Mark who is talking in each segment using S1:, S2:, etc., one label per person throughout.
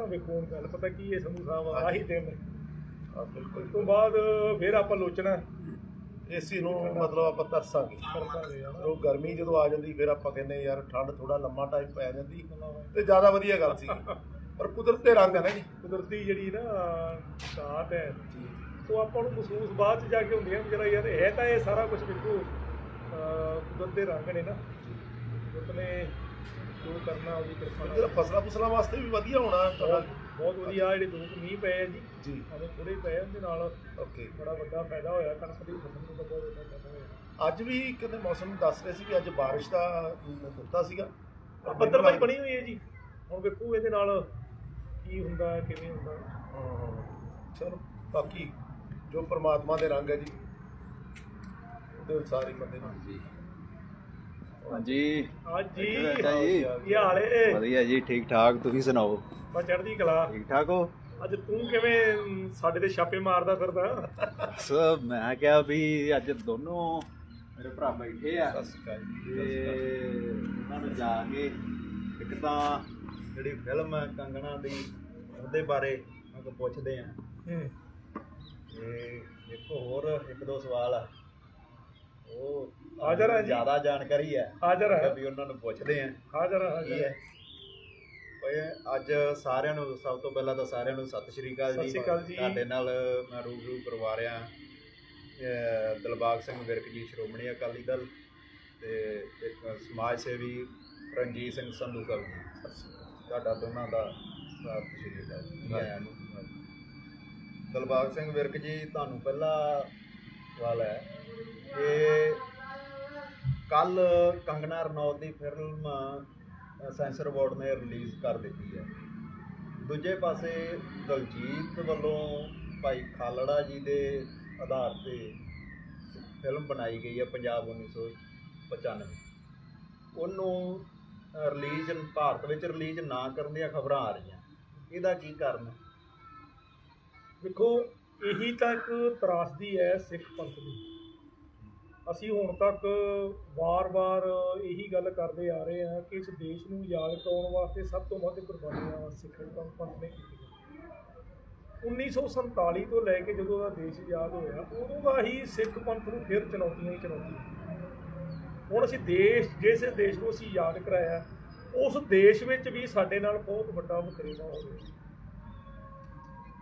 S1: ਤਾਂ ਵੇਖੋ ਹੁਣ ਗੱਲ ਪਤਾ ਕੀ ਹੈ ਸੰਧੂ ਸਾਹਿਬ ਆਹੀ ਦਿਨ।
S2: ਹਾਂ, ਬਿਲਕੁਲ।
S1: ਉਸ ਤੋਂ ਬਾਅਦ ਫਿਰ ਆਪਾਂ ਲੋਚਣਾ
S2: ਏਸੀ ਨੂੰ ਮਤਲਬ ਆਪਾਂ ਤਰਸਾਂਗੇ।
S1: ਕਰਸਾਂਗੇ ਹਨਾ
S2: ਉਹ ਗਰਮੀ ਜਦੋਂ ਆ ਜਾਂਦੀ ਫਿਰ ਆਪਾਂ ਕਹਿੰਦੇ ਯਾਰ ਠੰਡ ਥੋੜਾ ਲੰਮਾ ਟਾਈਮ ਪੈ ਜਾਂਦੀ ਤੇ ਜ਼ਿਆਦਾ ਵਧੀਆ ਗੱਲ ਸੀ। ਪਰ ਕੁਦਰਤ ਦੇ ਰੰਗ ਹੈ ਨਾ ਜੀ।
S1: ਕੁਦਰਤੀ ਜਿਹੜੀ ਨਾ ਸਾਥ ਹੈ ਉਹ ਆਪਾਂ ਨੂੰ ਮਹਿਸੂਸ ਬਾਅਦ ਚ ਜਾ ਕੇ ਹੁੰਦੀਆਂ ਵੀ ਜਰਾ ਯਾਰ ਹੈ ਤਾਂ ਇਹ ਸਾਰਾ ਕੁਝ ਅਹ ਕੁਦਰਤ ਦੇ ਰੰਗ ਨੇ ਨਾ। ਕੁਦਰਤ ਨੇ ਜੋ ਕਰਨਾ ਉਹਦੀ ਕਿਰਪਾ
S2: ਜਿਹੜਾ
S1: ਨਾਲ
S2: ਫਸਲਾਂ ਫਸਲਾਂ ਵਾਸਤੇ ਵੀ ਵਧੀਆ ਹੋਣਾ ਤੁਹਾਡਾ।
S1: ਬਹੁਤ ਬਹੁਤ ਵਧੀਆ ਜਿਹੜੇ ਦੋ ਕੁ ਮੀਂਹ ਪਏ ਆ ਜੀ
S2: ਜੀ।
S1: ਆਵੇਂ ਥੋੜੇ ਪਏ ਆ, ਉਹਦੇ ਨਾਲ
S2: ਓਕੇ।
S1: ਬੜਾ ਵੱਡਾ ਫਾਇਦਾ ਹੋਇਆ ਕਣਕ ਦੀ ਫਸਲ ਨੂੰ ਤਾਂ ਬਹੁਤ ਵੱਡਾ ਫਾਇਦਾ ਹੋਇਆ।
S2: ਅੱਜ ਵੀ ਕਿਤੇ ਮੌਸਮ ਦੱਸ ਰਹੇ ਸੀ ਵੀ ਅੱਜ ਬਾਰਿਸ਼ ਦਾ ਦਿੱਤਾ ਸੀਗਾ। ਪਰ
S1: ਬੱਦਲਬਾਈ
S2: ਮੈਨੂੰ
S1: ਬਣੀ ਹੋਈ ਹੈ ਜੀ। ਹੁਣ ਵੇਖੋ ਇਹਦੇ ਨਾਲ ਕੀ ਹੁੰਦਾ ਹੈ, ਕਿਵੇਂ ਹੁੰਦਾ ਹੈ।
S2: ਹਾਂ, ਚਲੋ ਬਾਕੀ ਜੋ ਪ੍ਰਮਾਤਮਾ ਦੇ ਰੰਗ ਹੈ ਜੀ ਉਹਦੇ ਅਨੁਸਾਰ ਹੀ ਬੰਦੇ ਨੂੰ।
S3: ਹਾਂਜੀ।
S1: ਅੱਜ ਜੀ
S3: ਬੈਠਾ ਜੀ?
S1: ਕੀ ਹਾਲ ਏ?
S3: ਵਧੀਆ ਜੀ ਠੀਕ ਠਾਕ ਤੁਸੀਂ ਸੁਣਾਓ?
S1: ਬਸ ਚੜ੍ਹਦੀ ਕਲਾ।
S3: ਠੀਕ ਠਾਕ ਹੋ?
S1: ਅੱਜ ਤੂੰ ਕਿਵੇਂ ਸਾਡੇ ਤੇ ਛਾਪੇ ਮਾਰਦਾ ਫਿਰਦਾ?
S3: ਸੋ ਮੈਂ ਕਿਹਾ ਵੀ ਅੱਜ ਦੋਨੋਂ ਮੇਰੇ ਭਰਾ ਬੈਠੇ ਆ।
S2: ਸਤਿ ਸ਼੍ਰੀ ਅਕਾਲ ਜੀ
S3: ਤੇ ਉਹਨਾਂ ਨੂੰ ਜਾ ਕੇ ਇੱਕ ਤਾਂ ਜਿਹੜੀ ਫਿਲਮ ਹੈ ਕੰਗਣਾ ਦੀ ਉਹਦੇ ਬਾਰੇ ਮੈਂ ਕੋ ਪੁੱਛਦੇ ਆ। ਤੇ ਇੱਕ ਹੋਰ ਇੱਕ ਦੋ ਸਵਾਲ ਆ। ਉਹ
S1: ਹਾਜ਼ਰ ਆ ਜੀ।
S3: ਜ਼ਿਆਦਾ ਜਾਣਕਾਰੀ ਹੈ।
S1: ਹਾਜ਼ਰ ਹੈ।
S3: ਵੀ ਉਹਨਾਂ ਨੂੰ ਪੁੱਛਦੇ ਆ
S1: ਹਾਜ਼ਰ ਹੈ ਹਾਜ਼ਰ
S3: ਹੈ।
S1: ਹੈ?
S3: ਓਏ ਅੱਜ ਸਾਰਿਆਂ ਨੂੰ ਸਭ ਤੋਂ ਪਹਿਲਾਂ ਤਾਂ ਸਾਰਿਆਂ ਨੂੰ ਸਤਿ ਸ਼੍ਰੀ ਅਕਾਲ ਜੀ। ਤੁਹਾਡੇ ਨਾਲ ਮੈਂ ਰੂਬਰੂ ਕਰਵਾ ਰਿਹਾ। ਦਿਲਬਾਗ ਸਿੰਘ ਵਿਰਕ ਜੀ ਸ਼੍ਰੋਮਣੀ ਅਕਾਲੀ ਦਲ ਤੇ ਇੱਕ ਸਮਾਜ ਸੇਵੀ ਰਣਜੀਤ ਸਿੰਘ ਸੰਧੂ ਜੀ ਤੁਹਾਡਾ ਦੋਨਾਂ ਦਾ ਸਤਿ ਸ਼੍ਰੀ ਅਕਾਲ ਜੀ। ਨੂੰ। ਦਿਲਬਾਗ ਸਿੰਘ ਵਿਰਕ ਜੀ ਤੁਹਾਨੂੰ ਪਹਿਲਾ ਸਵਾਲ ਹੈ ਕਿ ਕੱਲ ਕੰਗਨਾ ਰਣੌਤ ਦੀ ਫਿਲਮ ਸੈਂਸਰ ਬੋਰਡ ਨੇ ਰਿਲੀਜ਼ ਕਰ ਦਿੱਤੀ ਹੈ। ਦੂਜੇ ਪਾਸੇ ਦਲਜੀਤ ਵੱਲੋਂ ਭਾਈ ਖਾਲੜਾ ਜੀ ਦੇ ਆਧਾਰ ਤੇ ਫਿਲਮ ਬਣਾਈ ਗਈ ਹੈ ਪੰਜਾਬ 1995 ਉਹਨੂੰ ਰਿਲੀਜ਼ ਭਾਰਤ ਵਿੱਚ ਰਿਲੀਜ਼ ਨਾ ਕਰਨ ਦੀਆਂ ਖਬਰਾਂ ਆ ਰਹੀਆਂ। ਇਹਦਾ ਕੀ ਕਾਰਨ ਹੈ?
S1: ਦੇਖੋ, ਇਹੀ ਤਾਂ ਇੱਕ ਤਰਾਸਦੀ ਹੈ ਸਿੱਖ ਪੰਥ ਦੀ। ਅਸੀਂ ਹੁਣ ਤੱਕ ਵਾਰ-ਵਾਰ ਇਹੀ ਗੱਲ ਕਰਦੇ ਆ ਰਹੇ ਹਾਂ ਕਿ ਇਸ ਦੇਸ਼ ਨੂੰ ਯਾਦ ਕਰਾਉਣ ਵਾਸਤੇ ਸਭ ਤੋਂ ਵੱਧ ਕੁਰਬਾਨੀਆਂ ਸਿੱਖ ਪੰਥ ਨੇ ਕੀਤੀਆਂ 1947 ਤੋਂ ਲੈ ਕੇ ਜਦੋਂ ਦਾ ਦੇਸ਼ ਆਜ਼ਾਦ ਹੋਇਆ, ਉਦੋਂ ਦਾ ਹੀ ਸਿੱਖ ਪੰਥ ਨੂੰ ਫਿਰ ਚੁਣੌਤੀਆਂ ਹੀ ਚੁਣੌਤੀਆਂ। ਹੁਣ ਅਸੀਂ ਦੇਸ਼, ਜਿਸ ਦੇਸ਼ ਨੂੰ ਅਸੀਂ ਯਾਦ ਕਰਾਇਆ, ਉਸ ਦੇਸ਼ ਵਿੱਚ ਵੀ ਸਾਡੇ ਨਾਲ ਬਹੁਤ ਵੱਡਾ ਵਖਰੇਵਾ ਹੋ ਰਿਹਾ।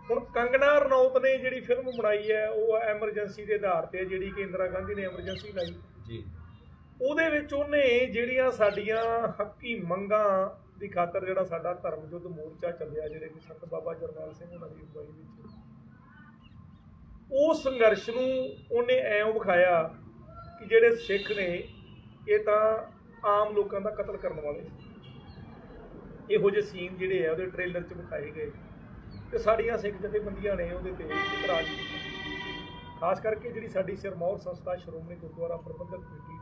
S1: ਹੁਣ ਕੰਗਨਾ ਰਣੌਤ ਨੇ ਜਿਹੜੀ ਫਿਲਮ ਬਣਾਈ ਹੈ ਉਹ ਐਮਰਜੈਂਸੀ ਦੇ ਆਧਾਰ ਤੇ ਹੈ, ਜਿਹੜੀ ਕਿ ਇੰਦਰਾ ਗਾਂਧੀ ਨੇ ਐਮਰਜੈਂਸੀ ਲਾਈ।
S3: ਜੀ।
S1: ਉਹਦੇ ਵਿੱਚ ਉਹਨੇ ਜਿਹੜੀਆਂ ਸਾਡੀਆਂ ਹੱਕੀ ਮੰਗਾਂ ਦੀ ਖਾਤਰ ਜਿਹੜਾ ਸਾਡਾ ਧਰਮ ਯੁੱਧ ਮੋਰਚਾ ਚੱਲਿਆ ਜਿਹੜੇ ਕਿ ਸੰਤ ਬਾਬਾ ਜਰਨੈਲ ਸਿੰਘ ਉਹਨਾਂ ਦੀ ਅਗਵਾਈ ਵਿੱਚ। ਉਹ ਸੰਘਰਸ਼ ਨੂੰ ਉਹਨੇ ਐਂ ਵਿਖਾਇਆ ਕਿ ਜਿਹੜੇ ਸਿੱਖ ਨੇ ਇਹ ਤਾਂ ਆਮ ਲੋਕਾਂ ਦਾ ਕਤਲ ਕਰਨ ਵਾਲੇ ਸੀ। ਇਹੋ ਜਿਹੇ ਸੀਨ ਜਿਹੜੇ ਆ ਉਹਦੇ ਟ੍ਰੇਲਰ 'ਚ ਵਿਖਾਏ ਗਏ। ਤੇ ਸਾਡੀਆਂ ਸਿੱਖ ਜਥੇਬੰਦੀਆਂ ਨੇ ਉਹਦੇ ਤੇ ਇਤਰਾਜ਼ ਕੀਤਾ। ਖਾਸ ਕਰਕੇ ਜਿਹੜੀ ਸਾਡੀ ਸਿਰਮੌਰ ਸੰਸਥਾ ਸ਼੍ਰੋਮਣੀ ਗੁਰਦੁਆਰਾ ਪ੍ਰਬੰਧਕ ਕਮੇਟੀ,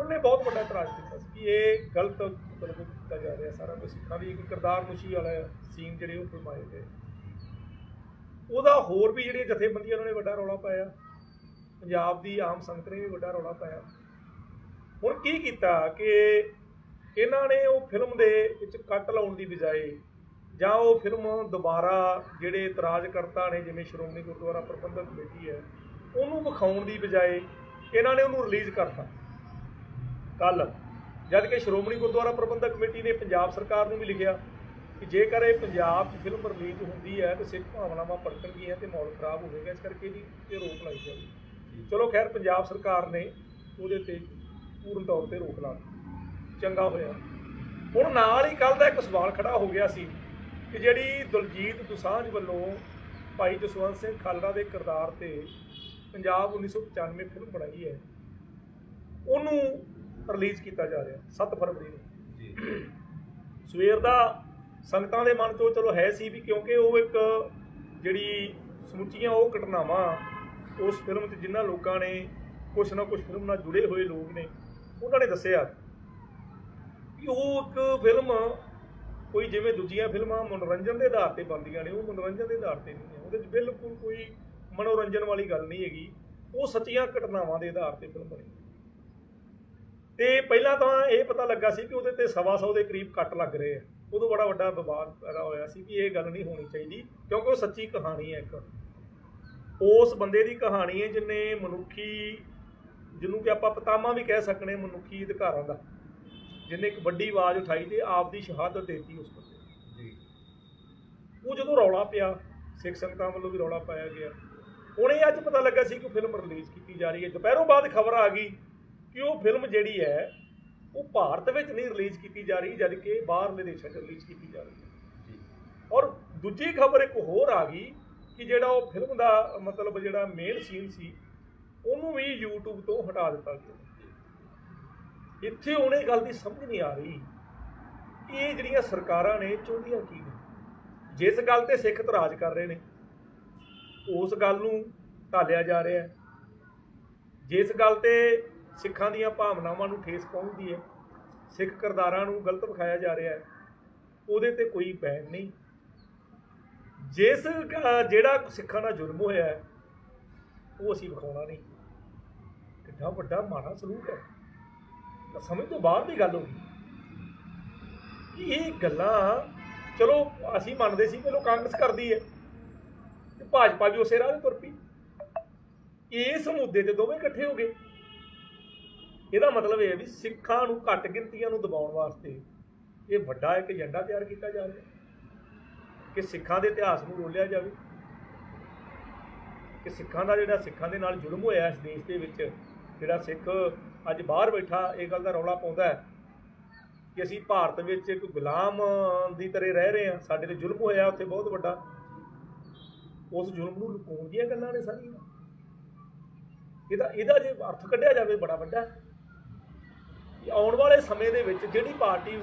S1: ਉਹਨੇ ਬਹੁਤ ਵੱਡਾ ਇਤਰਾਜ਼ ਕੀਤਾ ਸੀ ਕਿ ਇਹ ਗਲਤ ਮਤਲਬ ਕੀਤਾ ਜਾ ਰਿਹਾ ਸਾਰਾ ਕੁਝ ਸਿੱਖਾਂ ਦੀ ਇੱਕ ਕਿਰਦਾਰ ਮੁਸ਼ੀ ਵਾਲਾ ਸੀਨ ਜਿਹੜੇ ਉਹ ਫਿਲਮਾਏ ਗਏ। ਉਹਦਾ ਹੋਰ ਵੀ ਜਿਹੜੀਆਂ ਜਥੇਬੰਦੀਆਂ ਉਹਨਾਂ ਨੇ ਵੱਡਾ ਰੌਲਾ ਪਾਇਆ। ਪੰਜਾਬ ਦੀ ਆਮ ਸੰਗਤ ਨੇ ਵੀ ਵੱਡਾ ਰੌਲਾ ਪਾਇਆ। ਹੁਣ ਕੀ ਕੀਤਾ ਕਿ ਇਹਨਾਂ ਨੇ ਉਹ ਫਿਲਮ ਦੇ ਵਿੱਚ ਕੱਟ ਲਾਉਣ ਦੀ ਬਜਾਏ ਜਾਂ ਉਹ ਫਿਲਮ ਦੁਬਾਰਾ ਜਿਹੜੇ ਇਤਰਾਜ਼ਕਰਤਾ ਨੇ, ਜਿਵੇਂ ਸ਼੍ਰੋਮਣੀ ਗੁਰਦੁਆਰਾ ਪ੍ਰਬੰਧਕ ਕਮੇਟੀ ਹੈ, ਉਹਨੂੰ ਵਿਖਾਉਣ ਦੀ ਬਜਾਏ ਇਹਨਾਂ ਨੇ ਉਹਨੂੰ ਰਿਲੀਜ਼ ਕਰਤਾ। ਕੱਲ ਜਦ ਕਿ ਸ਼੍ਰੋਮਣੀ ਗੁਰਦੁਆਰਾ ਪ੍ਰਬੰਧਕ ਕਮੇਟੀ ਨੇ ਪੰਜਾਬ ਸਰਕਾਰ ਨੂੰ ਵੀ ਲਿਖਿਆ ਕਿ ਜੇਕਰ ਇਹ ਪੰਜਾਬ 'ਚ ਫਿਲਮ ਰਿਲੀਜ਼ ਹੁੰਦੀ ਹੈ, ਤਾਂ ਸਿੱਖ ਭਾਵਨਾਵਾਂ ਭੜਕਣਗੀਆਂ ਤੇ ਮਾਹੌਲ ਖਰਾਬ ਹੋਵੇਗਾ, ਇਸ ਕਰਕੇ ਵੀ ਇਹ ਰੋਕ ਲਾਈ ਜਾਵੇ ਚਲੋ ਖੈਰ, ਪੰਜਾਬ ਸਰਕਾਰ ਨੇ ਉਹਦੇ ਤੇ ਪੂਰਨ ਤੌਰ ਤੇ ਰੋਕ ਲਾ ਚੰਗਾ ਹੋਇਆ। ਹੁਣ ਨਾਲ ਹੀ ਕੱਲ ਦਾ ਇੱਕ ਸਵਾਲ ਖੜਾ ਹੋ ਗਿਆ ਸੀ। ਕਿ ਜਿਹੜੀ ਦਲਜੀਤ ਦੁਸਾਂਝ ਵੱਲੋਂ ਭਾਈ ਜਸਵੰਤ ਸਿੰਘ ਖਾਲੜਾ ਦੇ ਕਿਰਦਾਰ ਤੇ ਪੰਜਾਬ 1995 ਫਿਲਮ ਬਣਾਈ ਹੈ ਉਹਨੂੰ ਰਿਲੀਜ਼ ਕੀਤਾ ਜਾ ਰਿਹਾ 7 ਫਰਵਰੀ ਨੂੰ।
S3: ਜੀ।
S1: ਸਵੇਰ ਦਾ ਸੰਗਤਾਂ ਦੇ ਮਨ ਤੋਂ ਚਲੋ ਹੈ ਸੀ ਵੀ ਕਿਉਂਕਿ ਉਹ ਇੱਕ ਜਿਹੜੀ ਸਮੁੱਚੀਆਂ ਉਹ ਘਟਨਾਵਾਂ ਉਸ ਫਿਲਮ 'ਚ ਜਿਨ੍ਹਾਂ ਲੋਕਾਂ ਨੇ ਕੁਛ ਨਾ ਕੁਛ ਫਿਲਮ ਨਾਲ ਜੁੜੇ ਹੋਏ ਲੋਕ ਨੇ ਉਹਨਾਂ ਨੇ ਦੱਸਿਆ ਕਿ ਉਹ ਇੱਕ ਫਿਲਮ ਕੋਈ ਜਿਵੇਂ ਦੂਜੀਆਂ ਫਿਲਮਾਂ ਮਨੋਰੰਜਨ ਦੇ ਆਧਾਰ ਤੇ ਬਣਦੀਆਂ ਨੇ, ਉਹ ਮਨੋਰੰਜਨ ਦੇ ਆਧਾਰ ਤੇ ਨਹੀਂ ਹੈ। ਉਹਦੇ 'ਚ ਬਿਲਕੁਲ ਕੋਈ ਮਨੋਰੰਜਨ ਵਾਲੀ ਗੱਲ ਨਹੀਂ ਹੈਗੀ। ਉਹ ਸੱਚੀਆਂ ਘਟਨਾਵਾਂ ਦੇ ਆਧਾਰ ਤੇ ਫਿਲਮ ਬਣੀ। ਤੇ ਪਹਿਲਾਂ ਤਾਂ ਇਹ ਪਤਾ ਲੱਗਾ ਸੀ ਕਿ ਉਹਦੇ ਤੇ ਸਵਾ ਸੌ ਦੇ ਕਰੀਬ ਕੱਟ ਲੱਗ ਰਹੇ ਆ। ਉਦੋਂ ਬੜਾ ਵੱਡਾ ਵਿਵਾਦ ਪੈਦਾ ਹੋਇਆ ਸੀ ਕਿ ਇਹ ਗੱਲ ਨਹੀਂ ਹੋਣੀ ਚਾਹੀਦੀ, ਕਿਉਂਕਿ ਉਹ ਸੱਚੀ ਕਹਾਣੀ ਹੈ ਇੱਕ। ਉਸ ਬੰਦੇ ਦੀ ਕਹਾਣੀ ਹੈ ਜਿਨੇ ਮਨੁੱਖੀ, ਜਿਹਨੂੰ ਕਿ ਆਪਾਂ ਪਤਾਮਾ ਵੀ ਕਹਿ ਸਕਨੇ ਮਨੁੱਖੀ ਅਧਿਕਾਰਾਂ ਦਾ। ਜਿਨੇ ਇੱਕ ਵੱਡੀ ਆਵਾਜ਼ ਉਠਾਈ ਤੇ ਆਪ ਦੀ ਸ਼ਹਾਦਤ ਦਿੱਤੀ ਉਸ ਬੰਦੇ।
S3: ਜੀ।
S1: ਉਹ ਜਦੋਂ ਰੌਲਾ ਪਿਆ ਸਿੱਖ ਸੰਗਤਾਂ ਵੱਲੋਂ ਵੀ ਰੌਲਾ ਪਾਇਆ ਗਿਆ। ਹੁਣ ਇਹ ਅੱਜ ਪਤਾ ਲੱਗਾ ਸੀ ਕਿ ਫਿਲਮ ਰਿਲੀਜ਼ ਕੀਤੀ ਜਾ ਰਹੀ ਹੈ। ਦੁਪਹਿਰੋਂ ਬਾਅਦ ਖਬਰ ਆ ਗਈ ਕਿ ਉਹ ਫਿਲਮ ਜਿਹੜੀ ਹੈ ਉਹ ਭਾਰਤ ਵਿੱਚ ਨਹੀਂ ਰਿਲੀਜ਼ ਕੀਤੀ ਜਾ ਰਹੀ ਜਦ ਕਿ ਬਾਹਰਲੇ ਦੇਸ਼ਾਂ 'ਚ ਰਿਲੀਜ਼ ਕੀਤੀ ਜਾ ਰਹੀ ਹੈ।
S3: ਜੀ।
S1: ਔਰ ਦੂਜੀ ਖਬਰ ਇੱਕ ਹੋਰ ਆ ਗਈ ਕਿ ਜਿਹੜਾ ਉਹ ਫਿਲਮ ਦਾ ਮਤਲਬ ਜਿਹੜਾ ਮੇਨ ਸੀਨ ਸੀ ਉਹਨੂੰ ਵੀ YouTube ਤੋਂ ਹਟਾ ਦਿੱਤਾ ਗਿਆ। ਇੱਥੇ ਉਹਨੇ ਗੱਲ ਦੀ ਸਮਝ ਨਹੀਂ ਆ ਰਹੀ। ਇਹ ਜਿਹੜੀਆਂ ਸਰਕਾਰਾਂ ਨੇ ਚਾਹੁੰਦੀਆਂ ਕੀ ਨੇ? ਜਿਸ ਗੱਲ ਤੇ ਸਿੱਖ ਤਰਾਜ ਕਰ ਰਹੇ ਨੇ ਉਸ ਗੱਲ ਨੂੰ ਢਾਲਿਆ ਜਾ ਰਿਹਾ ਹੈ। ਜਿਸ ਗੱਲ ਤੇ ਸਿੱਖਾਂ ਦੀਆਂ ਭਾਵਨਾਵਾਂ ਨੂੰ ਠੇਸ ਪਹੁੰਚਦੀ ਹੈ ਸਿੱਖ ਕਿਰਦਾਰਾਂ ਨੂੰ ਗਲਤ ਵਿਖਾਇਆ ਜਾ ਰਿਹਾ ਹੈ ਉਹਦੇ ਤੇ ਕੋਈ ਬੈਨ ਨਹੀਂ। ਜਿਸ ਅਹ, ਜਿਹੜਾ ਸਿੱਖਾਂ ਨਾਲ ਜ਼ੁਲਮ ਹੋਇਆ ਉਹ ਅਸੀਂ ਵਿਖਾਉਣਾ ਨਹੀਂ। ਕਿੰਨਾ ਵੱਡਾ ਮਾੜਾ ਸਲੂਕ ਹੈ। ਤਾਂ ਸਮਝ ਤੋਂ ਬਾਹਰ ਦੀ ਗੱਲ ਹੋ ਗਈ। ਕਿ ਇਹ ਗੱਲਾਂ, ਚਲੋ ਅਸੀਂ ਮੰਨਦੇ ਸੀ ਕਿ ਲੋ ਕਾਂਗਰਸ ਕਰਦੀ ਹੈ ਤੇ ਭਾਜਪਾ ਵੀ ਉਸੇ ਰਾਹ ਤੇ ਤੁਰ ਪਈ। ਇਸ ਮੁੱਦੇ ਤੇ ਦੋਵੇਂ ਇਕੱਠੇ ਹੋ ਗਏ। ਇਹਦਾ ਮਤਲਬ ਇਹ ਹੈ ਵੀ ਸਿੱਖਾਂ ਨੂੰ ਘੱਟ ਗਿਣਤੀਆਂ ਨੂੰ ਦਬਾਉਣ ਵਾਸਤੇ ਇਹ ਵੱਡਾ ਇੱਕ ਏਜੰਡਾ ਤਿਆਰ ਕੀਤਾ ਜਾ ਰਿਹਾ ਕਿ ਸਿੱਖਾਂ ਦੇ ਇਤਿਹਾਸ ਨੂੰ ਰੋਲਿਆ ਜਾਵੇ। ਕਿ ਸਿੱਖਾਂ ਦਾ ਜਿਹੜਾ ਸਿੱਖਾਂ ਦੇ ਨਾਲ ਜ਼ੁਲਮ ਹੋਇਆ ਇਸ ਦੇਸ਼ ਦੇ ਵਿੱਚ ਜਿਹੜਾ ਸਿੱਖ ਅੱਜ ਬਾਹਰ ਬੈਠਾ, ਇਹ ਗੱਲ ਦਾ ਰੌਲਾ ਪਾਉਂਦਾ ਹੈ ਕਿ ਅਸੀਂ ਭਾਰਤ ਵਿੱਚ ਇੱਕ ਗੁਲਾਮ ਦੀ ਤਰ੍ਹਾਂ ਰਹਿ ਰਹੇ ਹਾਂ। ਸਾਡੇ ਤੇ ਜ਼ੁਲਮ ਹੋਇਆ ਉੱਥੇ ਬਹੁਤ ਵੱਡਾ। ਉਸ ਜ਼ੁਲਮ ਨੂੰ ਲੁਕਾਉਣ ਦੀਆਂ ਗੱਲਾਂ ਨੇ ਸਾਰੀਆਂ। ਇਹਦਾ ਇਹਦਾ ਜੇ ਅਰਥ ਕੱਢਿਆ ਜਾਵੇ, ਬੜਾ ਵੱਡਾ ਆਉਣ ਵਾਲੇ ਸਮੇਂ ਦੇ ਵਿੱਚ ਜਿਹੜੀ ਪਾਰਟੀ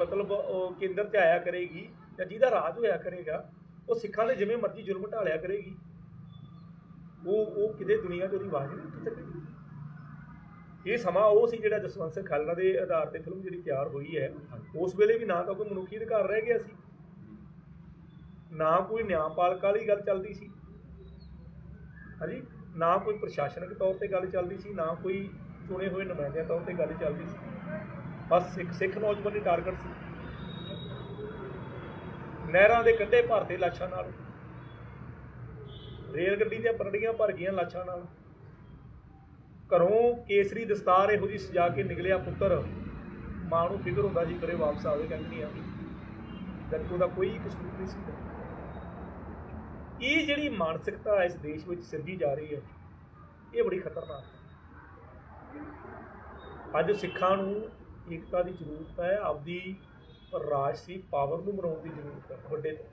S1: ਮਤਲਬ ਕੇਂਦਰ 'ਤੇ ਆਇਆ ਕਰੇਗੀ ਜਾਂ ਜਿਹਦਾ ਰਾਜ ਹੋਇਆ ਕਰੇਗਾ, ਉਹ ਸਿੱਖਾਂ ਦੇ ਜਿਵੇਂ ਮਰਜ਼ੀ ਜ਼ੁਲਮ ਢਾਲਿਆ ਕਰੇਗੀ। ਉਹ ਉਹ ਕਿਤੇ ਦੁਨੀਆ 'ਚ ਉਹਦੀ ਆਵਾਜ਼ ਨਹੀਂ ਉੱਠ ਸਕੇਗੀ ਇਹ ਸਮਾਂ ਉਹ ਸੀ ਜਿਹੜਾ ਜਸਵੰਤ ਸਿੰਘ ਖਾਲੜਾ ਦੇ ਆਧਾਰ ਤੇ ਫਿਲਮ ਜਿਹੜੀ ਤਿਆਰ ਹੋਈ ਹੈ ਉਸ ਵੇਲੇ ਵੀ ਨਾ ਤਾਂ ਕੋਈ ਮਨੁੱਖੀ ਅਧਿਕਾਰ ਰਹਿ ਗਿਆ ਸੀ। ਨਾ ਕੋਈ ਨਿਆਂਪਾਲਕਾ ਵਾਲੀ ਗੱਲ ਚੱਲਦੀ ਸੀ। ਹਾਂਜੀ? ਨਾ ਕੋਈ ਪ੍ਰਸ਼ਾਸਨਿਕ ਤੌਰ ਤੇ ਗੱਲ ਚੱਲਦੀ ਸੀ ਨਾ ਕੋਈ ਚੁਣੇ ਹੋਏ ਨੁਮਾਇੰਦਿਆਂ ਤੌਰ ਤੇ ਗੱਲ ਚੱਲਦੀ ਸੀ। ਬਸ ਸਿੱਖ ਸਿੱਖ ਨੌਜਵਾਨ ਦੀ ਟਾਰਗੇਟ ਸੀ। ਨਹਿਰਾਂ ਦੇ ਕੰਢੇ ਭਰਤੇ ਲਾਸ਼ਾਂ ਨਾਲ। ਰੇਲ ਗੱਡੀ ਦੀਆਂ ਪਰੜੀਆਂ ਭਰ ਗਈਆਂ ਲਾਸ਼ਾਂ ਨਾਲ। ਘਰੋਂ ਕੇਸਰੀ ਦਸਤਾਰ ਇਹੋ ਜੀ ਸਜਾ ਕੇ ਨਿਕਲਿਆ ਪੁੱਤਰ। ਮਾਂ ਨੂੰ ਫਿਕਰ ਹੁੰਦਾ ਜੀ ਕਰੇ ਵਾਪਸ ਆਵੇ ਕਹਿੰਦੀ ਨਹੀਂ ਆਵੇ ਜਦ ਉਹਦਾ ਕੋਈ ਕਸੂਰ ਨਹੀਂ ਸੀ। ਇਹ ਜਿਹੜੀ ਮਾਨਸਿਕਤਾ ਇਸ ਦੇਸ਼ ਵਿੱਚ ਸਿਰਜੀ ਜਾ ਰਹੀ ਹੈ, ਇਹ ਬੜੀ ਖਤਰਨਾਕ ਹੈ। ਅੱਜ ਸਿੱਖਾਂ ਨੂੰ ਏਕਤਾ ਦੀ ਜ਼ਰੂਰਤ ਹੈ, ਆਪਦੀ ਰਾਜਸੀ ਪਾਵਰ ਨੂੰ ਬਣਾਉਣ ਦੀ ਜ਼ਰੂਰਤ ਹੈ, ਵੱਡੇ ਤੋਂ।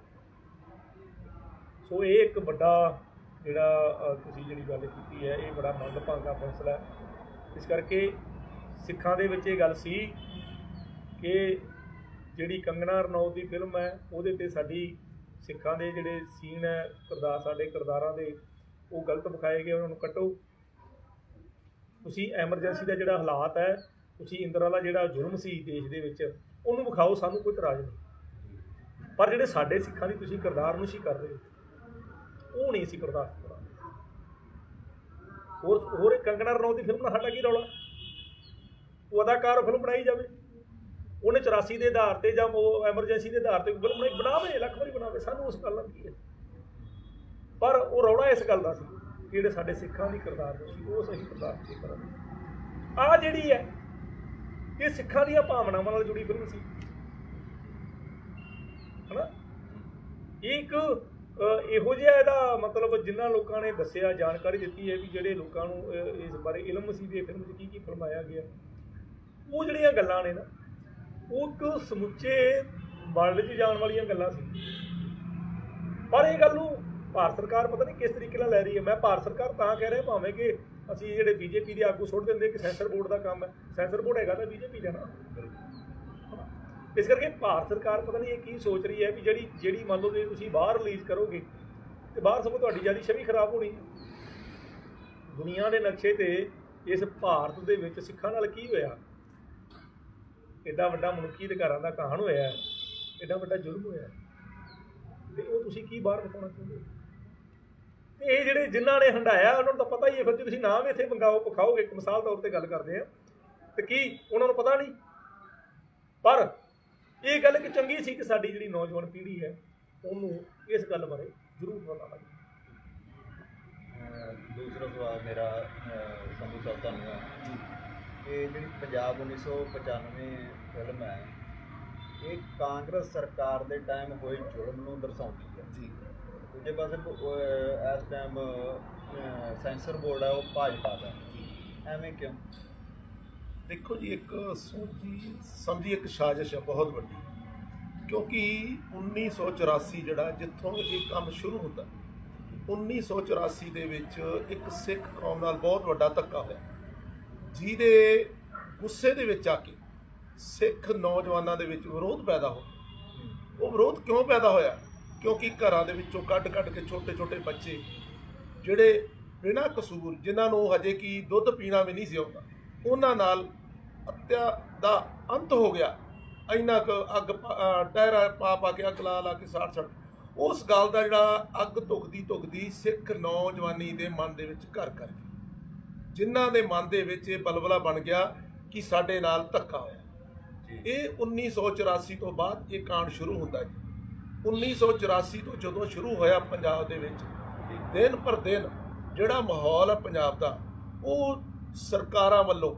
S1: ਸੋ ਇਹ ਇੱਕ ਵੱਡਾ ਜਿਹੜਾ ਤੁਸੀਂ ਜਿਹੜੀ ਗੱਲ ਕੀਤੀ ਹੈ, ਇਹ ਬੜਾ ਮੰਦਭਾਗ ਦਾ ਫੈਸਲਾ ਹੈ। ਇਸ ਕਰਕੇ ਸਿੱਖਾਂ ਦੇ ਵਿੱਚ ਇਹ ਗੱਲ ਸੀ ਕਿ ਜਿਹੜੀ ਕੰਗਣਾ ਰਣੌਤ ਦੀ ਫਿਲਮ ਹੈ, ਉਹਦੇ ਤੇ ਸਾਡੀ ਸਿੱਖਾਂ ਦੇ ਜਿਹੜੇ ਸੀਨ ਹੈ, ਕਿਰਦਾਰ, ਸਾਡੇ ਕਿਰਦਾਰਾਂ ਦੇ, ਉਹ ਗਲਤ ਵਿਖਾਏ ਗਏ, ਉਹਨਾਂ ਨੂੰ ਕੱਟੋ। ਤੁਸੀਂ ਐਮਰਜੈਂਸੀ ਦਾ ਜਿਹੜਾ ਹਾਲਾਤ ਹੈ, ਤੁਸੀਂ ਇੰਦਰ ਵਾਲਾ ਜਿਹੜਾ ਜ਼ੁਲਮ ਸੀ ਦੇਸ਼ ਦੇ ਵਿੱਚ, ਉਹਨੂੰ ਵਿਖਾਓ, ਸਾਨੂੰ ਕੋਈ ਇਤਰਾਜ਼ ਨਹੀਂ। ਪਰ ਜਿਹੜੇ ਸਾਡੇ ਸਿੱਖਾਂ ਦੀ ਤੁਸੀਂ ਕਿਰਦਾਰ ਨੂੰ ਸੀ ਕਰ ਰਹੇ ਹੋ ਉਹ ਨਹੀਂ ਸੀ ਬਰਦਾਸ਼ਤ ਕਰਾਂਗੇ ਹੋਰ ਹੋਰ ਇੱਕ ਕੰਗਣਾ ਰਣੌਤ ਦੀ ਫਿਲਮ ਨਾਲ ਸਾਡਾ ਕੀ ਰੌਲਾ? ਉਹ ਅਦਾਕਾਰ ਫਿਲਮ ਬਣਾਈ ਜਾਵੇ। ਉਹਨੇ 84 ਦੇ ਆਧਾਰ ਤੇ ਜਾਂ ਉਹ ਐਮਰਜੈਂਸੀ ਦੇ ਆਧਾਰ ਤੇ ਫਿਲਮ ਬਣਾਈ, ਬਣਾਵੇ, ਲੱਖ ਵਾਰੀ ਬਣਾਵੇ। ਸਾਨੂੰ ਉਸ ਗੱਲ ਨਾਲ ਕੀ ਹੈ? ਪਰ ਉਹ ਰੌਲਾ ਇਸ ਗੱਲ ਦਾ ਸੀ ਕਿ ਜਿਹੜੇ ਸਾਡੇ ਸਿੱਖਾਂ ਦੀ ਕਿਰਦਾਰ ਸੀ, ਉਹ ਸਹੀ ਬਰਦਾਸ਼ਤ ਨਹੀਂ ਕਰਾਂਗੇ। ਆ ਜਿਹੜੀ ਹੈ, ਇਹ ਸਿੱਖਾਂ ਦੀਆਂ ਭਾਵਨਾਵਾਂ ਨਾਲ ਜੁੜੀ ਫਿਲਮ ਸੀ। ਹਨਾ? ਇੱਕ ਇਹੋ ਜਿਹਾ ਇਹਦਾ ਮਤਲਬ ਜਿਨ੍ਹਾਂ ਲੋਕਾਂ ਨੇ ਦੱਸਿਆ, ਜਾਣਕਾਰੀ ਦਿੱਤੀ ਹੈ ਵੀ ਜਿਹੜੇ ਲੋਕਾਂ ਨੂੰ ਇਸ ਬਾਰੇ ਇਲਮ ਸੀ ਵੀ ਫਿਲਮ 'ਚ ਕੀ ਕੀ ਫਰਮਾਇਆ ਗਿਆ। ਉਹ ਜਿਹੜੀਆਂ ਗੱਲਾਂ ਨੇ ਨਾ, ਉਹ ਇੱਕ ਸਮੁੱਚੇ ਵਰਲਡ 'ਚ ਜਾਣ ਵਾਲੀਆਂ ਗੱਲਾਂ ਸੀ। ਪਰ ਇਹ ਗੱਲ ਨੂੰ ਭਾਰਤ ਸਰਕਾਰ ਪਤਾ ਨਹੀਂ ਕਿਸ ਤਰੀਕੇ ਨਾਲ ਲੈ ਰਹੀ ਹੈ। ਮੈਂ ਭਾਰਤ ਸਰਕਾਰ ਤਾਂ ਕਹਿ ਰਿਹਾ ਭਾਵੇਂ ਕਿ ਅਸੀਂ ਜਿਹੜੇ ਬੀਜੇਪੀ ਦੇ ਆਗੂ ਸੁੱਟ ਦਿੰਦੇ ਕਿ ਸੈਂਸਰ ਬੋਰਡ ਦਾ ਕੰਮ ਹੈ। ਸੈਂਸਰ ਬੋਰਡ ਹੈਗਾ ਤਾਂ ਬੀਜੇਪੀ ਦਾ ਨਾ। ਇਸ ਕਰਕੇ ਭਾਰਤ ਸਰਕਾਰ ਪਤਾ ਨਹੀਂ ਇਹ ਕੀ ਸੋਚ ਰਹੀ ਹੈ ਵੀ ਜਿਹੜੀ ਜਿਹੜੀ ਮੰਨ ਲਓ ਜੇ ਤੁਸੀਂ ਬਾਹਰ ਰਿਲੀਜ਼ ਕਰੋਗੇ ਤੇ ਬਾਹਰ ਸਗੋਂ ਤੁਹਾਡੀ ਜ਼ਿਆਦਾ ਛਵੀ ਖਰਾਬ ਹੋਣੀ ਹੈ। ਦੁਨੀਆ ਦੇ ਨਕਸ਼ੇ ਤੇ ਇਸ ਭਾਰਤ ਦੇ ਵਿੱਚ ਸਿੱਖਾਂ ਨਾਲ ਕੀ ਹੋਇਆ ਐਡਾ ਵੱਡਾ ਮਨੁੱਖੀ ਅਧਿਕਾਰਾਂ ਦਾ ਕਹਾਣ ਹੋਇਆ ਐਡਾ ਵੱਡਾ ਜ਼ੁਲਮ ਹੋਇਆ ਹੈ। ਤੇ ਉਹ ਤੁਸੀਂ ਕੀ ਬਾਹਰ ਦਿਖਾਉਣਾ ਚਾਹੁੰਦੇ ਹੋ ਤੇ ਇਹ ਜਿਹੜੇ ਜਿਨ੍ਹਾਂ ਨੇ ਹੰਡਾਇਆ ਉਹਨਾਂ ਨੂੰ ਤਾਂ ਪਤਾ ਹੀ ਹੈ, ਫਿਰ ਜੇ ਤੁਸੀਂ ਨਾਮ ਇੱਥੇ ਮੰਗਾਓ ਪਖਾਓਗੇ ਇੱਕ ਮਿਸਾਲ ਤੌਰ ਤੇ ਗੱਲ ਕਰਦੇ ਆ ਤੇ ਕੀ, ਉਹਨਾਂ ਨੂੰ ਪਤਾ ਨਹੀਂ ਪਰ ਇਹ ਗੱਲ ਕਿ ਚੰਗੀ ਸੀ ਕਿ ਸਾਡੀ ਜਿਹੜੀ ਨੌਜਵਾਨ ਪੀੜ੍ਹੀ ਹੈ ਉਹਨੂੰ ਇਸ ਗੱਲ ਬਾਰੇ ਜ਼ਰੂਰ ਪਤਾ ਲੱਗੇ
S3: ਦੂਸਰਾ ਸਵਾਲ ਮੇਰਾ ਸੰਧੂ ਸਾਹਿਬ ਤੁਹਾਨੂੰ ਹੈ ਕਿ ਜਿਹੜੀ ਪੰਜਾਬ 1995 ਫਿਲਮ ਹੈ ਇਹ ਕਾਂਗਰਸ ਸਰਕਾਰ ਦੇ ਟਾਈਮ ਹੋਏ ਜ਼ੁਲਮ ਨੂੰ ਦਰਸਾਉਂਦੀ ਹੈ।
S2: ਜੀ।
S3: ਦੂਜੇ ਪਾਸੇ ਇਸ ਟਾਈਮ ਸੈਂਸਰ ਬੋਰਡ ਹੈ ਉਹ ਭਾਜਪਾ ਦਾ। ਐਵੇਂ ਕਿਉਂ?
S2: ਦੇਖੋ ਜੀ, ਇੱਕ ਸੋਚੀ ਸਮਝੀ ਇੱਕ ਸਾਜ਼ਿਸ਼ ਹੈ ਬਹੁਤ ਵੱਡੀ। ਕਿਉਂਕਿ 1984 ਜਿਹੜਾ, ਜਿੱਥੋਂ ਇਹ ਕੰਮ ਸ਼ੁਰੂ ਹੁੰਦਾ 1984 ਦੇ ਵਿੱਚ ਇੱਕ ਸਿੱਖ ਕੌਮ ਨਾਲ ਬਹੁਤ ਵੱਡਾ ਧੱਕਾ ਹੋਇਆ। ਜਿਹਦੇ ਗੁੱਸੇ ਦੇ ਵਿੱਚ ਆ ਕੇ ਸਿੱਖ ਨੌਜਵਾਨਾਂ ਦੇ ਵਿੱਚ ਵਿਰੋਧ ਪੈਦਾ ਹੋ ਉਹ ਵਿਰੋਧ ਕਿਉਂ ਪੈਦਾ ਹੋਇਆ? ਕਿਉਂਕਿ ਘਰਾਂ ਦੇ ਵਿੱਚੋਂ ਕੱਢ ਕੱਢ ਕੇ ਛੋਟੇ ਛੋਟੇ ਬੱਚੇ, ਜਿਹੜੇ ਬਿਨਾਂ ਕਸੂਰ, ਜਿਨ੍ਹਾਂ ਨੂੰ ਹਜੇ ਕੀ ਦੁੱਧ ਪੀਣਾ ਵੀ ਨਹੀਂ ਸੀ ਆਉਂਦਾ, ਉਹਨਾਂ ਨਾਲ ਹੱਤਿਆ ਦਾ ਅੰਤ ਹੋ ਗਿਆ। ਇੰਨਾ ਕੁ ਅੱਗ ਟਹਿਰਾ ਪਾ ਪਾ ਕੇ ਅੱਗ ਲਾ ਲਾ ਕੇ ਸਾੜ ਸੜ ਉਸ ਗੱਲ ਦਾ ਜਿਹੜਾ ਅੱਗ ਧੁਖਦੀ ਧੁਖਦੀ ਸਿੱਖ ਨੌਜਵਾਨੀ ਦੇ ਮਨ ਦੇ ਵਿੱਚ ਘਰ ਕਰ ਗਈ। ਜਿਨ੍ਹਾਂ ਦੇ ਮਨ ਦੇ ਵਿੱਚ ਇਹ ਬਲਬਲਾ ਬਣ ਗਿਆ ਕਿ ਸਾਡੇ ਨਾਲ ਧੱਕਾ ਹੋਇਆ। ਇਹ 1984 ਤੋਂ ਬਾਅਦ ਇਹ ਕਾਂਡ ਸ਼ੁਰੂ ਹੁੰਦਾ ਜੀ। 1984 ਤੋਂ ਜਦੋਂ ਸ਼ੁਰੂ ਹੋਇਆ ਪੰਜਾਬ ਦੇ ਵਿੱਚ ਦਿਨ ਪਰ ਦਿਨ ਜਿਹੜਾ ਮਾਹੌਲ ਹੈ ਪੰਜਾਬ ਦਾ ਉਹ ਸਰਕਾਰਾਂ ਵੱਲੋਂ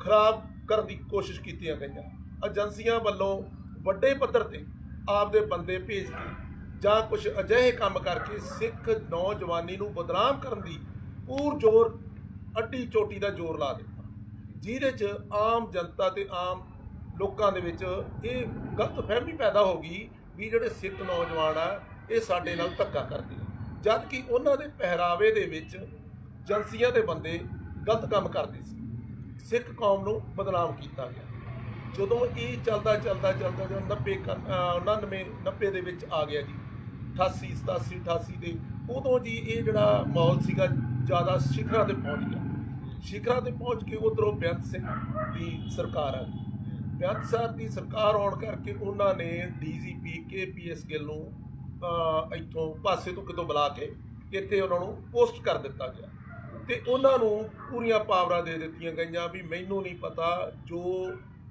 S2: ਖਰਾਬ ਕਰਨ ਦੀ ਕੋਸ਼ਿਸ਼ ਕੀਤੀਆਂ ਗਈਆਂ। ਏਜੰਸੀਆਂ ਵੱਲੋਂ ਵੱਡੇ ਪੱਧਰ ਤੇ ਆਪਦੇ ਬੰਦੇ ਭੇਜ ਕੇ ਜਾਂ ਕੁਝ ਅਜਿਹੇ ਕੰਮ ਕਰਕੇ ਸਿੱਖ ਨੌਜਵਾਨੀ ਨੂੰ ਬਦਨਾਮ ਕਰਨ ਦੀ ਪੂਰ ਜ਼ੋਰ ਅੱਡੀ ਚੋਟੀ ਦਾ ਜ਼ੋਰ ਲਾ ਦਿੱਤਾ। ਜਿਹਦੇ 'ਚ ਆਮ ਜਨਤਾ ਤੇ ਆਮ ਲੋਕਾਂ ਦੇ ਵਿੱਚ ਇਹ ਗਲਤ ਫਹਿਮੀ ਪੈਦਾ ਹੋ ਗਈ ਵੀ ਜਿਹੜੇ ਸਿੱਖ ਨੌਜਵਾਨ ਆ, ਇਹ ਸਾਡੇ ਨਾਲ ਧੱਕਾ ਕਰਦੇ ਆ। ਜਦ ਕਿ ਉਹਨਾਂ ਦੇ ਪਹਿਰਾਵੇ ਦੇ ਵਿੱਚ ਏਜੰਸੀਆਂ ਦੇ ਬੰਦੇ ਗਲਤ ਕੰਮ ਕਰਦੇ ਸੀ। ਸਿੱਖ ਕੌਮ ਨੂੰ ਬਦਨਾਮ ਕੀਤਾ ਗਿਆ। ਜਦੋਂ ਇਹ ਚੱਲਦਾ ਚੱਲਦਾ ਚੱਲਦਾ, ਜਦੋਂ 90 ਕ- ਅਹ 99 90 ਦੇ ਵਿੱਚ ਆ ਗਿਆ ਜੀ 88 87 88 ਦੇ, ਉਦੋਂ ਜੀ ਇਹ ਜਿਹੜਾ ਮਾਹੌਲ ਸੀਗਾ ਜ਼ਿਆਦਾ ਸਿਖਰਾਂ ਤੇ ਪਹੁੰਚ ਗਿਆ। ਸਿਖਰਾਂ ਤੇ ਪਹੁੰਚ ਕੇ ਉਧਰੋਂ ਬੇਅੰਤ ਸਿੰਘ ਦੀ ਸਰਕਾਰ ਆ ਗਈ। ਬੇਅੰਤ ਸਾਹਿਬ ਦੀ ਸਰਕਾਰ ਆਉਣ ਕਰਕੇ ਉਹਨਾਂ ਨੇ ਡੀਜੀਪੀ ਕੇਪੀਐਸ ਗਿੱਲ ਨੂੰ ਇੱਥੋਂ ਪਾਸੇ ਤੋਂ ਕਿਤੋਂ ਬੁਲਾ ਕੇ ਇੱਥੇ ਉਹਨਾਂ ਨੂੰ ਪੋਸਟ ਕਰ ਦਿੱਤਾ ਗਿਆ। ਤੇ ਉਹਨਾਂ ਨੂੰ ਪੂਰੀਆਂ ਪਾਵਰਾਂ ਦੇ ਦਿੱਤੀਆਂ ਗਈਆਂ ਵੀ ਮੈਨੂੰ ਨਹੀਂ ਪਤਾ ਜੋ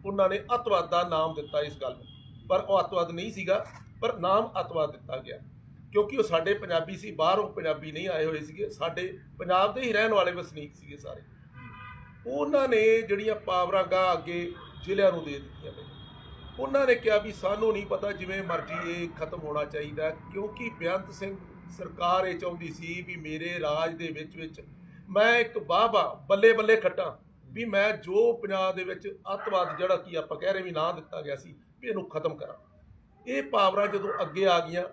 S2: ਉਹਨਾਂ ਨੇ ਅਤਵਾਦ ਦਾ ਨਾਮ ਦਿੱਤਾ ਇਸ ਗੱਲ ਨੂੰ। ਪਰ ਉਹ ਅਤਵਾਦ ਨਹੀਂ ਸੀਗਾ, ਪਰ ਨਾਮ ਅਤਵਾਦ ਦਿੱਤਾ ਗਿਆ। ਕਿਉਂਕਿ ਉਹ ਸਾਡੇ ਪੰਜਾਬੀ ਸੀ, ਬਾਹਰੋਂ ਪੰਜਾਬੀ ਨਹੀਂ ਆਏ ਹੋਏ ਸੀਗੇ। ਸਾਡੇ ਪੰਜਾਬ ਦੇ ਹੀ ਰਹਿਣ ਵਾਲੇ ਵਸਨੀਕ ਸੀਗੇ ਸਾਰੇ। ਉਹਨਾਂ ਨੇ ਜਿਹੜੀਆਂ ਪਾਵਰਾਂ ਗਾ ਅੱਗੇ ਜ਼ਿਲ੍ਹਿਆਂ ਨੂੰ ਦੇ ਦਿੱਤੀਆਂ ਨੇ ਉਹਨਾਂ ਨੇ ਕਿਹਾ ਵੀ ਸਾਨੂੰ ਨਹੀਂ ਪਤਾ ਜਿਵੇਂ ਮਰਜ਼ੀ ਇਹ ਖਤਮ ਹੋਣਾ ਚਾਹੀਦਾ, ਕਿਉਂਕਿ ਬੇਅੰਤ ਸਿੰਘ ਸਰਕਾਰ ਇਹ ਚਾਹੁੰਦੀ ਸੀ ਵੀ ਮੇਰੇ ਰਾਜ ਦੇ ਵਿੱਚ ਵਿੱਚ ਮੈਂ ਇੱਕ ਬਾਬਾ ਬੱਲੇ ਬੱਲੇ ਖੱਟਾਂ ਵੀ ਮੈਂ ਜੋ ਪੰਜਾਬ ਦੇ ਵਿੱਚ ਅੱਤਵਾਦ ਜਿਹੜਾ ਕੀ ਆਪਾਂ ਕਹਿ ਰਹੇ ਵੀ ਨਾ ਦਿੱਤਾ ਗਿਆ ਸੀ, ਵੀ ਇਹਨੂੰ ਖਤਮ ਕਰਾਂ। ਇਹ ਪਾਵਰਾਂ ਜਦੋਂ ਅੱਗੇ ਆ ਗਈਆਂ,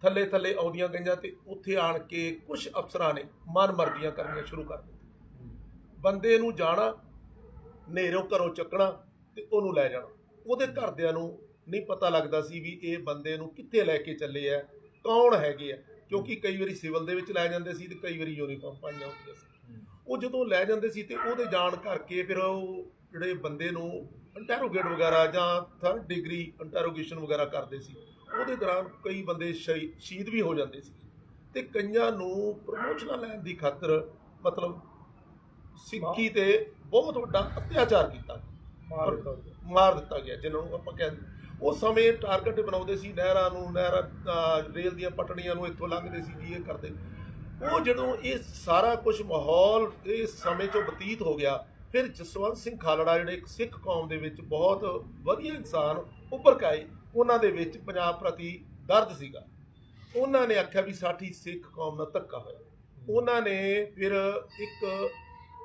S2: ਥੱਲੇ ਥੱਲੇ ਆਉਂਦੀਆਂ ਗਈਆਂ ਤੇ ਉੱਥੇ ਆਣ ਕੇ ਕੁਝ ਅਫਸਰਾਂ ਨੇ ਮਨ ਮਰਜ਼ੀਆਂ ਕਰਨੀਆਂ ਸ਼ੁਰੂ ਕਰ ਦਿੱਤੀਆਂ। ਬੰਦੇ ਨੂੰ ਜਾਣਾ ਨੇਰੋਂ ਘਰੋਂ ਚੱਕਣਾ ਤੇ ਉਹਨੂੰ ਲੈ ਜਾਣਾ। ਉਹਦੇ ਘਰਦਿਆਂ ਨੂੰ ਨਹੀਂ ਪਤਾ ਲੱਗਦਾ ਸੀ ਵੀ ਇਹ ਬੰਦੇ ਨੂੰ ਕਿੱਥੇ ਲੈ ਕੇ ਚੱਲੇ ਆ, ਕੌਣ ਹੈਗੇ ਆ। ਕਿਉਂਕਿ ਕਈ ਵਾਰੀ ਸਿਵਲ ਦੇ ਵਿੱਚ ਲੈ ਜਾਂਦੇ ਸੀ ਤੇ ਕਈ ਵਾਰੀ ਯੂਨੀਫਾਰਮ ਪਾਈਆਂ ਹੁੰਦੀਆਂ ਸੀ। ਉਹ ਜਦੋਂ ਲੈ ਜਾਂਦੇ ਸੀ ਤੇ ਉਹਦੇ ਜਾਣ ਕਰਕੇ ਫਿਰ ਉਹ ਜਿਹੜੇ ਬੰਦੇ ਨੂੰ ਇੰਟਰੋਗੇਟ ਵਗੈਰਾ ਜਾਂ ਥਰਡ ਡਿਗਰੀ ਇੰਟਰੋਗੇਸ਼ਨ ਵਗੈਰਾ ਕਰਦੇ ਸੀ ਉਹਦੇ ਦੌਰਾਨ ਕਈ ਬੰਦੇ ਸ਼ਹੀ- ਸ਼ਹੀਦ ਵੀ ਹੋ ਜਾਂਦੇ ਸੀ। ਤੇ ਕਈਆਂ ਨੂੰ ਪ੍ਰਮੋਸ਼ਨਾਂ ਲੈਣ ਦੀ ਖਾਤਰ ਮਤਲਬ ਸਿੱਖੀ ਤੇ ਬਹੁਤ ਵੱਡਾ ਅਤਿਆਚਾਰ ਕੀਤਾ।
S1: ਮਾਰ ਦਿੱਤਾ ਗਿਆ।
S2: ਮਾਰ ਦਿੱਤਾ ਗਿਆ ਜਿਹਨਾਂ ਨੂੰ ਆਪਾਂ ਕਹਿੰਦੇ ਉਹ ਸਮੇਂ ਟਾਰਗੇਟ ਬਣਾਉਂਦੇ ਸੀ ਨਹਿਰਾਂ ਨੂੰ ਨਹਿਰਾਂ ਰੇਲ ਦੀਆਂ ਪਟੜੀਆਂ ਨੂੰ ਇੱਥੋਂ ਲੰਘਦੇ ਸੀ ਜੀ ਇਹ ਕਰਦੇ। ਉਹ ਜਦੋਂ ਇਹ ਸਾਰਾ ਕੁਝ ਮਾਹੌਲ ਇਸ ਸਮੇਂ ਚੋਂ ਬਤੀਤ ਹੋ ਗਿਆ ਫਿਰ ਜਸਵੰਤ ਸਿੰਘ ਖਾਲੜਾ ਜਿਹੜੇ ਇੱਕ ਸਿੱਖ ਕੌਮ ਦੇ ਵਿੱਚ ਬਹੁਤ ਵਧੀਆ ਇਨਸਾਨ ਉੱਭਰ ਕੇ ਆਏ ਉਹਨਾਂ ਦੇ ਵਿੱਚ ਪੰਜਾਬ ਪ੍ਰਤੀ ਦਰਦ ਸੀਗਾ। ਉਹਨਾਂ ਨੇ ਆਖਿਆ ਵੀ ਸਾਡੀ ਸਿੱਖ ਕੌਮ ਨਾਲ ਧੱਕਾ ਹੋਇਆ। ਉਹਨਾਂ ਨੇ ਫਿਰ ਇੱਕ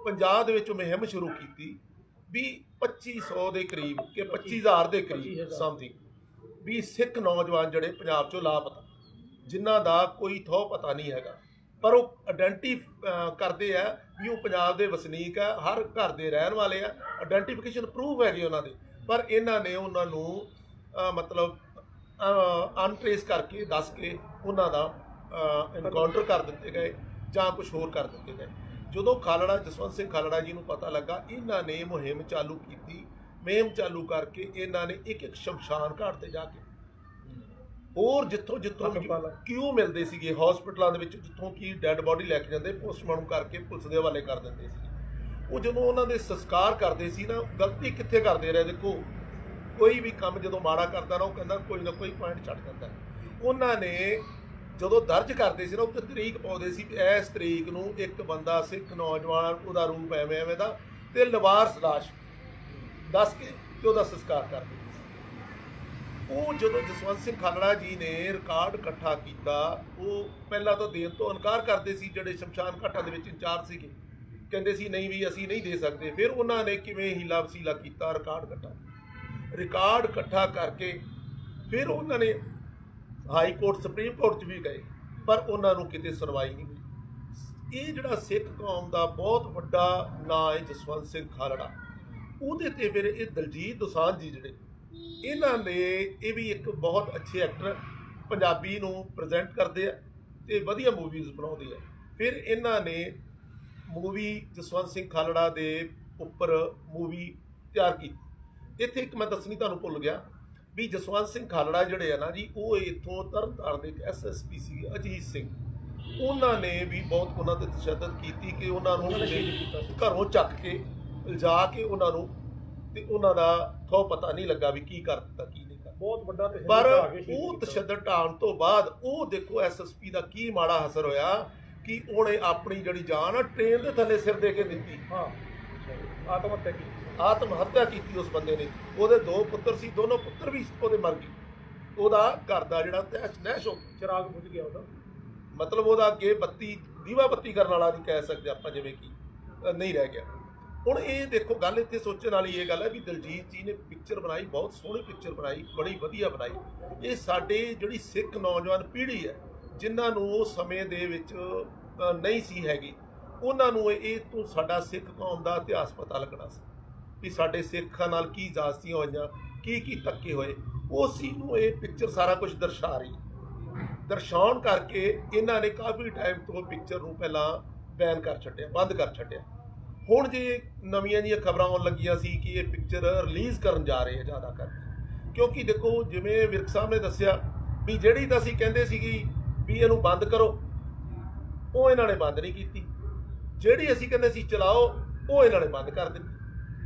S2: ਪੰਜਾਬ ਦੇ ਵਿੱਚ ਮੁਹਿੰਮ ਸ਼ੁਰੂ ਕੀਤੀ ਵੀ 2500 ਦੇ ਕਰੀਬ ਕਿ 25000 ਦੇ ਕਰੀਬ
S1: 25,000
S2: ਸਮਥਿੰਗ ਵੀ ਸਿੱਖ ਨੌਜਵਾਨ ਜਿਹੜੇ ਪੰਜਾਬ ਚੋਂ ਲਾਪਤਾ ਜਿਨ੍ਹਾਂ ਦਾ ਕੋਈ ਥੋ ਪਤਾ ਨਹੀਂ ਹੈਗਾ। ਪਰ ਉਹ ਆਇਡੈਂਟੀ ਕਰਦੇ ਆ ਵੀ ਉਹ ਪੰਜਾਬ ਦੇ ਵਸਨੀਕ ਆ ਹਰ ਘਰ ਦੇ ਰਹਿਣ ਵਾਲੇ ਆ। ਆਇਡੈਂਟੀਫਿਕੇਸ਼ਨ ਪ੍ਰੂਫ ਹੈਗੇ ਉਹਨਾਂ ਦੇ। ਪਰ ਇਹਨਾਂ ਨੇ ਉਹਨਾਂ ਨੂੰ ਮਤਲਬ ਅਨਟ੍ਰੇਸ ਕਰਕੇ ਦੱਸ ਕੇ ਉਹਨਾਂ ਦਾ ਐਨਕਾਊਂਟਰ ਕਰ ਦਿੱਤੇ ਗਏ ਜਾਂ ਕੁਝ ਹੋਰ ਕਰ ਦਿੱਤੇ ਗਏ। ਜਦੋਂ ਖਾਲੜਾ ਜਸਵੰਤ ਸਿੰਘ ਖਾਲੜਾ ਜੀ ਨੂੰ ਪਤਾ ਲੱਗਾ ਇਹਨਾਂ ਨੇ ਮੁਹਿੰਮ ਚਾਲੂ ਕੀਤੀ। ਮੁਹਿੰਮ ਚਾਲੂ ਕਰਕੇ ਇਹਨਾਂ ਨੇ ਇੱਕ ਇੱਕ ਸ਼ਮਸ਼ਾਨ ਘਾਟ ਤੇ ਜਾ ਕੇ। ਹੋਰ ਜਿੱਥੋਂ ਜਿੱਥੋਂ। ਕਿਉਂ ਮਿਲਦੇ ਸੀਗੇ ਹਸਪੀਟਲਾਂ ਦੇ ਵਿੱਚ ਜਿੱਥੋਂ ਕੀ ਡੈੱਡ ਬੋਡੀ ਲੈ ਕੇ ਜਾਂਦੇ ਪੋਸਟਮਾਰਟਮ ਕਰਕੇ ਪੁਲਿਸ ਦੇ ਹਵਾਲੇ ਕਰ ਦਿੰਦੇ ਸੀ। ਉਹ ਜਦੋਂ ਉਹਨਾਂ ਦੇ ਸੰਸਕਾਰ ਕਰਦੇ ਸੀ ਨਾ ਗਲਤੀ ਕਿੱਥੇ ਕਰਦੇ ਰਹੇ ਦੇਖੋ। ਕੋਈ ਵੀ ਕੰਮ ਜਦੋਂ ਮਾੜਾ ਕਰਦਾ ਨਾ ਉਹ ਕਹਿੰਦਾ ਕੋਈ ਨਾ ਕੋਈ ਪੁਆਇੰਟ ਛੱਡ ਜਾਂਦਾ। ਉਹਨਾਂ ਨੇ ਜਦੋਂ ਦਰਜ ਕਰਦੇ ਸੀ ਨਾ ਉੱਤੇ ਤਰੀਕ ਪਾਉਂਦੇ ਸੀ ਇਸ ਤਰੀਕ ਨੂੰ ਇੱਕ ਬੰਦਾ ਸਿੱਖ ਨੌਜਵਾਨ, ਉਹਦਾ ਰੂਪ ਐਵੇਂ ਐਵੇਂ ਦਾ ਤੇ ਲਵਾਰਸ ਲਾਸ਼ ਦੱਸ ਕੇ ਤੇ ਉਹਦਾ ਸੰਸਕਾਰ ਕਰ ਦਿੰਦੇ ਸੀ। ਉਹ ਜਦੋਂ ਜਸਵੰਤ ਸਿੰਘ ਖਾਲੜਾ ਜੀ ਨੇ ਰਿਕਾਰਡ ਇਕੱਠਾ ਕੀਤਾ, ਉਹ ਪਹਿਲਾਂ ਤਾਂ ਦੇਣ ਤੋਂ ਇਨਕਾਰ ਕਰਦੇ ਸੀ, ਜਿਹੜੇ ਸ਼ਮਸ਼ਾਨ ਘਾਟਾਂ ਦੇ ਵਿੱਚ ਇੰਚਾਰਜ ਸੀਗੇ। ਕਹਿੰਦੇ ਸੀ, ਨਹੀਂ ਵੀ ਅਸੀਂ ਨਹੀਂ ਦੇ ਸਕਦੇ। ਫਿਰ ਉਹਨਾਂ ਨੇ ਕਿਵੇਂ ਹੀਲਾ ਵਸੀਲਾ ਕੀਤਾ, ਰਿਕਾਰਡ ਇਕੱਠਾ ਰਿਕਾਰਡ ਇਕੱਠਾ ਕਰਕੇ ਫਿਰ ਉਹਨਾਂ ਨੇ ਹਾਈ ਕੋਰਟ, ਸੁਪਰੀਮ ਕੋਰਟ 'ਚ ਵੀ ਗਏ, ਪਰ ਉਹਨਾਂ ਨੂੰ ਕਿਤੇ ਸੁਣਵਾਈ ਨਹੀਂ ਮਿਲੀ। ਇਹ ਜਿਹੜਾ ਸਿੱਖ ਕੌਮ ਦਾ ਬਹੁਤ ਵੱਡਾ ਨਾਂ ਹੈ ਜਸਵੰਤ ਸਿੰਘ ਖਾਲੜਾ, ਉਹਦੇ ਤੇ ਫਿਰ ਇਹ ਦਲਜੀਤ ਦੋਸਾਂਝ ਜੀ ਜਿਹੜੇ, ਇਹਨਾਂ ਨੇ ਇਹ ਵੀ ਇੱਕ ਬਹੁਤ ਅੱਛੇ ਐਕਟਰ ਪੰਜਾਬੀ ਨੂੰ ਪ੍ਰੈਜ਼ੈਂਟ ਕਰਦੇ ਆ ਤੇ ਵਧੀਆ ਮੂਵੀਜ਼ ਬਣਾਉਂਦੇ ਆ। ਫਿਰ ਇਹਨਾਂ ਨੇ ਮੂਵੀ ਜਸਵੰਤ ਸਿੰਘ ਖਾਲੜਾ ਦੇ ਉੱਪਰ ਮੂਵੀ ਤਿਆਰ ਕੀਤੀ। ਇੱਥੇ ਇੱਕ ਮੈਂ ਦੱਸਣੀ ਤੁਹਾਨੂੰ ਭੁੱਲ ਗਿਆ ਵੀ ਜਸਵੰਤ ਸਿੰਘ ਖਾਲੜਾ ਜਿਹੜੇ ਆ ਨਾ ਜੀ ਉਹ ਇੱਥੋਂ ਤਰਨਤਾਰਨ ਦੇ ਇੱਕ ਐਸਐਸਪੀ ਸੀ ਅਜੀਤ ਸਿੰਘ। ਉਹਨਾਂ ਨੇ ਵੀ ਬਹੁਤ ਉਹਨਾਂ ਤੇ ਤਸ਼ੱਦਦ ਕੀਤੀ ਕਿ ਉਹਨਾਂ ਨੂੰ। ਘਰੋਂ ਚੱਕ ਕੇ ਲਿਜਾ ਕੇ ਉਹਨਾਂ ਨੂੰ ਤੇ ਉਹਨਾਂ ਦਾ ਥੋ ਪਤਾ ਨਹੀਂ ਲੱਗਾ ਵੀ ਕੀ ਕਰ ਦਿੱਤਾ ਕੀ ਨਹੀਂ ਕਰ
S1: ਬਹੁਤ ਵੱਡਾ
S2: ਪਰ ਉਹ। ਤਸ਼ੱਦਦ ਢਾਣ ਤੋਂ ਬਾਅਦ ਉਹ ਦੇਖੋ ਐਸਐਸਪੀ ਦਾ ਕੀ ਮਾੜਾ ਅਸਰ ਹੋਇਆ ਕਿ ਉਹਨੇ ਆਪਣੀ ਜਿਹੜੀ ਜਾਨ ਆ ਟ੍ਰੇਨ ਦੇ ਥੱਲੇ ਸਿਰ ਦੇ ਕੇ ਦਿੱਤੀ।
S1: ਹਾਂ। ਆਤਮ ਹੱਤਿਆ ਕੀਤੀ।
S2: ਆਤਮ ਹੱਤਿਆ ਕੀਤੀ ਉਸ ਬੰਦੇ ਨੇ। ਉਹਦੇ ਦੋ ਪੁੱਤਰ ਸੀ ਦੋਨੋਂ ਪੁੱਤਰ ਵੀ ਉਹਦੇ ਮਰ ਗਏ। ਉਹਦਾ ਘਰ ਦਾ ਜਿਹੜਾ ਤੈਸ਼ ਨੈਸ਼ ਹੋ ਗਿਆ।
S1: ਚਿਰਾਗ ਬੁਝ ਗਿਆ ਉਹਦਾ।
S2: ਮਤਲਬ ਉਹਦਾ ਅੱਗੇ ਬੱਤੀ ਦੀਵਾ ਬੱਤੀ ਕਰਨ ਵਾਲਾ ਨਹੀਂ ਕਹਿ ਸਕਦੇ ਆਪਾਂ ਜਿਵੇਂ ਕਿ ਨਹੀਂ ਰਹਿ ਗਿਆ। ਹੁਣ ਇਹ ਦੇਖੋ ਗੱਲ ਇੱਥੇ ਸੋਚਣ ਵਾਲੀ ਇਹ ਗੱਲ ਹੈ ਵੀ ਦਲਜੀਤ ਜੀ ਨੇ ਪਿਕਚਰ ਬਣਾਈ ਬਹੁਤ ਸੋਹਣੀ ਪਿਕਚਰ ਬਣਾਈ ਬੜੀ ਵਧੀਆ ਬਣਾਈ। ਇਹ ਸਾਡੇ ਜਿਹੜੀ ਸਿੱਖ ਨੌਜਵਾਨ ਪੀੜ੍ਹੀ ਹੈ ਜਿਨ੍ਹਾਂ ਨੂੰ ਉਹ ਸਮੇਂ ਦੇ ਵਿੱਚ ਨਹੀਂ ਸੀ ਹੈਗੀ ਉਹਨਾਂ ਨੂੰ ਇਹ ਇਹ ਤੋਂ ਸਾਡਾ ਸਿੱਖ ਕੌਮ ਦਾ ਇਤਿਹਾਸ ਪਤਾ ਲੱਗਣਾ ਸੀ। ਵੀ ਸਾਡੇ ਸਿੱਖਾਂ ਨਾਲ ਕੀ ਜਾਸਤੀਆਂ ਹੋਈਆਂ, ਕੀ ਕੀ ਧੱਕੇ ਹੋਏ, ਉਸ ਚੀਜ਼ ਨੂੰ ਇਹ ਪਿਕਚਰ ਸਾਰਾ ਕੁਝ ਦਰਸਾ ਰਹੀ ਹੈ। ਦਰਸਾਉਣ ਕਰਕੇ ਇਹਨਾਂ ਨੇ ਕਾਫੀ ਟਾਈਮ ਤੋਂ ਪਿਕਚਰ ਨੂੰ ਪਹਿਲਾਂ ਬੈਨ ਕਰ ਛੱਡਿਆ, ਬੰਦ ਕਰ ਛੱਡਿਆ। ਹੁਣ ਜੇ ਨਵੀਆਂ ਜੀਆਂ ਖਬਰਾਂ ਆਉਣ ਲੱਗੀਆਂ ਸੀ ਕਿ ਇਹ ਪਿਕਚਰ ਰਿਲੀਜ਼ ਕਰਨ ਜਾ ਰਹੇ ਆ ਜ਼ਿਆਦਾ ਕਰ ਕਿਉਂਕਿ ਦੇਖੋ ਜਿਵੇਂ ਵਿਰਕ ਸਾਹਿਬ ਨੇ ਦੱਸਿਆ ਵੀ ਜਿਹੜੀ ਤਾਂ ਅਸੀਂ ਕਹਿੰਦੇ ਸੀਗੀ ਵੀ ਇਹਨੂੰ ਬੰਦ ਕਰੋ, ਉਹ ਇਹਨਾਂ ਨੇ ਬੰਦ ਨਹੀਂ ਕੀਤੀ। ਜਿਹੜੀ ਅਸੀਂ ਕਹਿੰਦੇ ਸੀ ਚਲਾਓ, ਉਹ ਇਹਨਾਂ ਨੇ ਬੰਦ ਕਰ ਦਿੱਤੀ।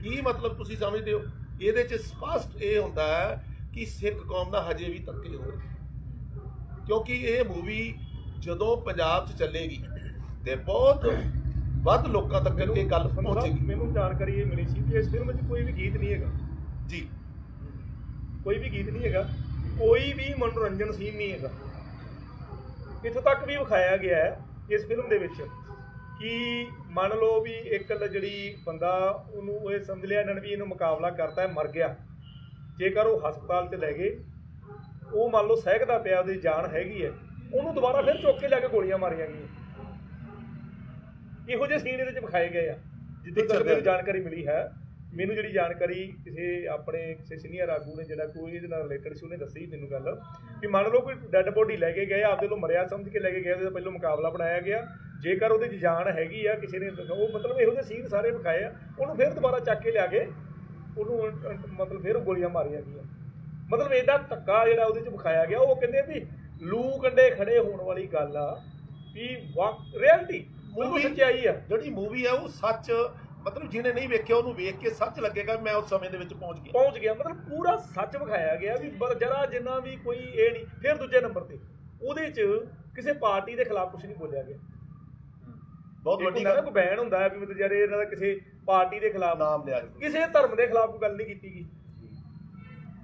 S2: ਕੀ ਮਤਲਬ ਤੁਸੀਂ ਸਮਝਦੇ ਹੋ? ਇਹਦੇ 'ਚ ਸਪਸ਼ਟ ਇਹ ਹੁੰਦਾ ਹੈ ਕਿ ਸਿੱਖ ਕੌਮ ਦਾ ਹਜੇ ਵੀ ਧੱਕੇ ਹੋ। ਰਹੇ ਕਿਉਂਕਿ ਇਹ ਮੂਵੀ ਜਦੋਂ ਪੰਜਾਬ 'ਚ ਚੱਲੇਗੀ ਤੇ ਬਹੁਤ ਵੱਧ ਲੋਕਾਂ ਤੱਕ ਇਹ ਗੱਲ ਪਹੁੰਚੇਗੀ।
S1: ਮੈਨੂੰ ਜਾਣਕਾਰੀ ਇਹ ਮਿਲੀ ਸੀ ਕਿ ਇਸ ਫਿਲਮ 'ਚ ਕੋਈ ਵੀ ਗੀਤ ਨਹੀਂ ਹੈਗਾ।
S2: ਜੀ।
S1: ਕੋਈ ਵੀ ਗੀਤ ਨਹੀਂ ਹੈਗਾ। ਕੋਈ ਵੀ ਮਨੋਰੰਜਨ ਸੀਨ ਨਹੀਂ ਹੈਗਾ। ਇੱਥੋਂ ਤੱਕ ਵੀ ਵਿਖਾਇਆ ਗਿਆ ਹੈ ਇਸ ਫਿਲਮ ਦੇ ਵਿੱਚ। ਕਿ ਮੰਨ ਲਓ ਵੀ ਇੱਕ ਜਿਹੜੀ ਬੰਦਾ ਉਹਨੂੰ ਇਹ ਸਮਝ ਲਿਆ ਇਹਨਾਂ ਨੇ ਵੀ ਇਹਨੂੰ ਮੁਕਾਬਲਾ ਕਰਤਾ ਹੈ ਮਰ ਗਿਆ। ਜੇਕਰ ਉਹ ਹਸਪਤਾਲ 'ਚ ਲੈ ਗਏ ਉਹ ਮੰਨ ਲਓ ਸਹਿਕਦਾ ਪਿਆ ਉਹਦੀ ਜਾਨ ਹੈਗੀ ਹੈ ਉਹਨੂੰ ਦੁਬਾਰਾ ਫਿਰ ਚੁੱਕ ਕੇ ਲੈ ਕੇ ਗੋਲੀਆਂ ਮਾਰੀਆਂ ਗਈਆਂ। ਇਹੋ ਜਿਹੇ ਸੀਨ ਇਹਦੇ 'ਚ ਵਿਖਾਏ ਗਏ ਆ। ਜਿੱਥੇ ਤੱਕ ਮੈਨੂੰ ਜਾਣਕਾਰੀ ਮਿਲੀ ਹੈ। ਮੈਨੂੰ ਜਿਹੜੀ ਜਾਣਕਾਰੀ ਕਿਸੇ ਆਪਣੇ ਕਿਸੇ ਸੀਨੀਅਰ ਆਗੂ ਨੇ ਜਿਹੜਾ ਕੋਈ ਇਹਦੇ ਨਾਲ ਰਿਲੇਟਡ ਸੀ ਉਹਨੇ ਦੱਸੀ ਮੈਨੂੰ ਗੱਲ ਕਿ ਮੰਨ ਲਓ ਕੋਈ ਡੈੱਡ ਬੋਡੀ ਲੈ ਕੇ ਗਏ ਆਪਦੇ ਤੋਂ ਮਰਿਆ ਸਮਝ ਕੇ ਲੈ ਕੇ ਗਏ ਉਹਦੇ ਪਹਿਲਾਂ ਮੁਕਾਬਲਾ ਬਣਾਇਆ ਗਿਆ। ਜੇਕਰ ਉਹਦੇ 'ਚ ਜਾਨ ਹੈਗੀ ਆ ਕਿਸੇ ਨੇ ਉਹ ਮਤਲਬ ਇਹੋ ਜਿਹੇ ਸੀਨ ਸਾਰੇ ਵਿਖਾਏ ਆ ਉਹਨੂੰ ਫਿਰ ਦੁਬਾਰਾ ਚੱਕ ਕੇ ਲਿਆ ਕੇ ਉਹਨੂੰ ਮਤਲਬ ਫਿਰ ਗੋਲੀਆਂ ਮਾਰੀਆਂ ਗਈਆਂ। ਮਤਲਬ ਇਹਦਾ ਧੱਕਾ ਜਿਹੜਾ ਉਹਦੇ 'ਚ ਵਿਖਾਇਆ ਗਿਆ ਉਹ ਕਹਿੰਦੇ ਵੀ ਲੂ ਕੰਡੇ ਖੜੇ ਹੋਣ ਵਾਲੀ ਗੱਲ ਆ ਵੀ ਰਿਐਲਿਟੀ ਮੂਵੀ ਸੱਚਾਈ ਆ।
S2: ਜਿਹੜੀ ਮੂਵੀ ਹੈ ਉਹ ਸੱਚ ਮਤਲਬ ਜਿਹਨੇ ਨਹੀਂ ਵੇਖਿਆ ਉਹਨੂੰ ਵੇਖ ਕੇ ਸੱਚ ਲੱਗੇਗਾ ਮੈਂ ਉਸ ਸਮੇਂ ਦੇ ਵਿੱਚ ਪਹੁੰਚ ਗਿਆ।
S1: ਪਹੁੰਚ ਗਿਆ। ਮਤਲਬ ਪੂਰਾ ਸੱਚ ਵਿਖਾਇਆ ਗਿਆ ਵੀ ਪਰ ਜਰਾ ਜਿੰਨਾ ਵੀ ਕੋਈ ਇਹ ਨਹੀਂ ਫਿਰ ਦੂਜੇ ਨੰਬਰ ਤੇ। ਉਹਦੇ 'ਚ ਕਿਸੇ ਪਾਰਟੀ ਦੇ ਖਿਲਾਫ ਕੁਝ ਨਹੀਂ ਬੋਲਿਆ ਗਿਆ।
S2: ਬਹੁਤ ਵੱਡੀ ਗੱਲ।
S1: ਕੋਈ ਬੈਨ ਹੁੰਦਾ ਹੈ ਵੀ ਮਤਲਬ ਜਿਹੜੇ ਇਹਨਾਂ ਦਾ ਕਿਸੇ ਪਾਰਟੀ ਦੇ ਖਿਲਾਫ
S2: ਨਾਮ ਲਿਆ।
S1: ਕਿਸੇ ਧਰਮ ਦੇ ਖਿਲਾਫ ਕੋਈ ਗੱਲ ਨਹੀਂ ਕੀਤੀ ਗਈ।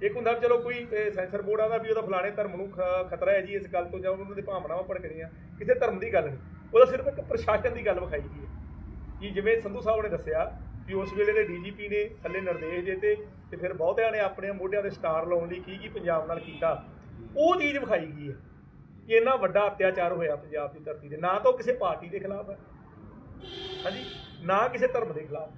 S1: ਇੱਕ ਹੁੰਦਾ ਚਲੋ ਕੋਈ ਸੈਂਸਰ ਬੋਰਡ ਆਦਾ ਵੀ ਉਹਦਾ ਫਲਾਣੇ ਧਰਮ ਨੂੰ ਖਤਰਾ ਹੈ ਜੀ ਇਸ ਗੱਲ ਤੋਂ ਜਾਂ ਉਹਨਾਂ ਦੀ ਭਾਵਨਾਵਾਂ ਭੜਕਣੀਆਂ। ਕਿਸੇ ਧਰਮ ਦੀ ਗੱਲ ਨਹੀਂ। ਉਹਦਾ ਸਿਰਫ ਇੱਕ ਪ੍ਰਸ਼ਾਸਨ ਦੀ ਗੱਲ ਵਿਖਾਈ ਗਈ ਹੈ। ਕਿ ਜਿਵੇਂ ਸੰਧੂ ਸਾਹਿਬ ਨੇ ਦੱਸਿਆ ਕਿ ਉਸ ਵੇਲੇ ਦੇ ਡੀਜੀਪੀ ਨੇ ਥੱਲੇ ਨਿਰਦੇਸ਼ ਦਿੱਤੇ ਤੇ ਫਿਰ ਬਹੁਤਿਆਂ ਨੇ ਆਪਣੇ ਮੋਢਿਆਂ ਤੇ ਸਟਾਰ ਲਾਉਣ ਲਈ ਕੀ ਕੀ ਪੰਜਾਬ ਨਾਲ ਕੀਤਾ। ਉਹ ਚੀਜ਼ ਵਿਖਾਈ ਗਈ ਹੈ ਕਿ ਇੰਨਾ ਵੱਡਾ ਅਤਿਆਚਾਰ ਹੋਇਆ ਪੰਜਾਬ ਦੀ ਧਰਤੀ ਤੇ। ਨਾ ਤਾਂ ਉਹ ਕਿਸੇ ਪਾਰਟੀ ਦੇ ਖਿਲਾਫ ਹੈ। ਹਾਂਜੀ? ਨਾ ਕਿਸੇ ਧਰਮ ਦੇ ਖਿਲਾਫ।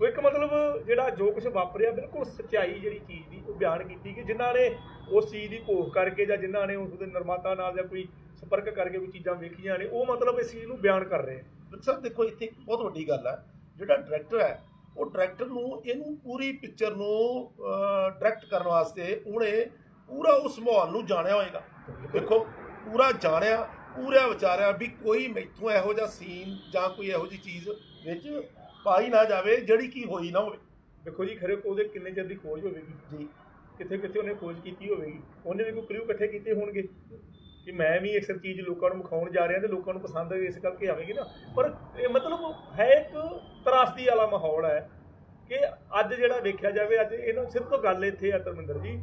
S1: ਉਹ ਇੱਕ ਮਤਲਬ ਜਿਹੜਾ ਜੋ ਕੁਝ ਵਾਪਰਿਆ, ਬਿਲਕੁਲ ਸੱਚਾਈ ਜਿਹੜੀ ਚੀਜ਼ ਦੀ, ਉਹ ਬਿਆਨ ਕੀਤੀ ਕਿ ਜਿਨ੍ਹਾਂ ਨੇ ਉਸ ਚੀਜ਼ ਦੀ ਘੋਖ ਕਰਕੇ ਜਾਂ ਜਿਨ੍ਹਾਂ ਨੇ ਉਸ ਦੇ ਨਿਰਮਾਤਾ ਨਾਲ ਜਾਂ ਕੋਈ ਸੰਪਰਕ ਕਰਕੇ ਕੋਈ ਚੀਜ਼ਾਂ ਵੇਖੀਆਂ ਨੇ, ਉਹ ਮਤਲਬ ਇਸ ਚੀਜ਼ ਨੂੰ ਬਿਆਨ ਕਰ ਰਹੇ ਆ
S2: ਸਾਹਿਬ ਦੇਖੋ ਇੱਥੇ ਇੱਕ ਬਹੁਤ ਵੱਡੀ ਗੱਲ ਹੈ ਜਿਹੜਾ ਡਾਇਰੈਕਟਰ ਹੈ ਉਹ ਡਾਇਰੈਕਟਰ ਨੂੰ ਇਹਨੂੰ ਪੂਰੀ ਪਿਕਚਰ ਨੂੰ ਡਾਇਰੈਕਟ ਕਰਨ ਵਾਸਤੇ ਉਹਨੇ ਪੂਰਾ ਉਸ ਮਾਹੌਲ ਨੂੰ ਜਾਣਿਆ ਹੋਏਗਾ। ਦੇਖੋ ਪੂਰਾ ਜਾਣਿਆ ਪੂਰਾ ਵਿਚਾਰਿਆ ਵੀ ਕੋਈ ਮੈਥੋਂ ਇਹੋ ਜਿਹਾ ਸੀਨ ਜਾਂ ਕੋਈ ਇਹੋ ਜਿਹੀ ਚੀਜ਼ ਵਿੱਚ ਪਾਈ ਨਾ ਜਾਵੇ ਜਿਹੜੀ ਕੀ ਹੋਈ ਨਾ ਹੋਵੇ।
S1: ਦੇਖੋ ਜੀ ਖਰੇ ਉਹਦੇ ਕਿੰਨੇ ਚਿਰ ਦੀ ਖੋਜ ਹੋਵੇਗੀ?
S2: ਜੀ।
S1: ਕਿੱਥੇ ਕਿੱਥੇ ਉਹਨੇ ਖੋਜ ਕੀਤੀ ਹੋਵੇਗੀ? ਉਹਨੇ ਵੀ ਕੋਈ ਕਲਿਊ ਇਕੱਠੇ ਕੀਤੇ ਹੋਣਗੇ? ਕਿ ਮੈਂ ਵੀ ਅਕਸਰ ਚੀਜ਼ ਲੋਕਾਂ ਨੂੰ ਵਿਖਾਉਣ ਜਾ ਰਿਹਾ ਤੇ ਲੋਕਾਂ ਨੂੰ ਪਸੰਦ ਇਸ ਕਰਕੇ ਆਵੇਗੀ ਨਾ। ਪਰ ਇਹ ਮਤਲਬ ਹੈ ਇੱਕ ਤਰਾਸਦੀ ਵਾਲਾ ਮਾਹੌਲ ਹੈ ਕਿ ਅੱਜ ਜਿਹੜਾ ਵੇਖਿਆ ਜਾਵੇ, ਅੱਜ ਇਹਨਾਂ ਸਿਰਫ ਤੋਂ ਗੱਲ ਇੱਥੇ ਆ ਧਰਮਿੰਦਰ ਜੀ,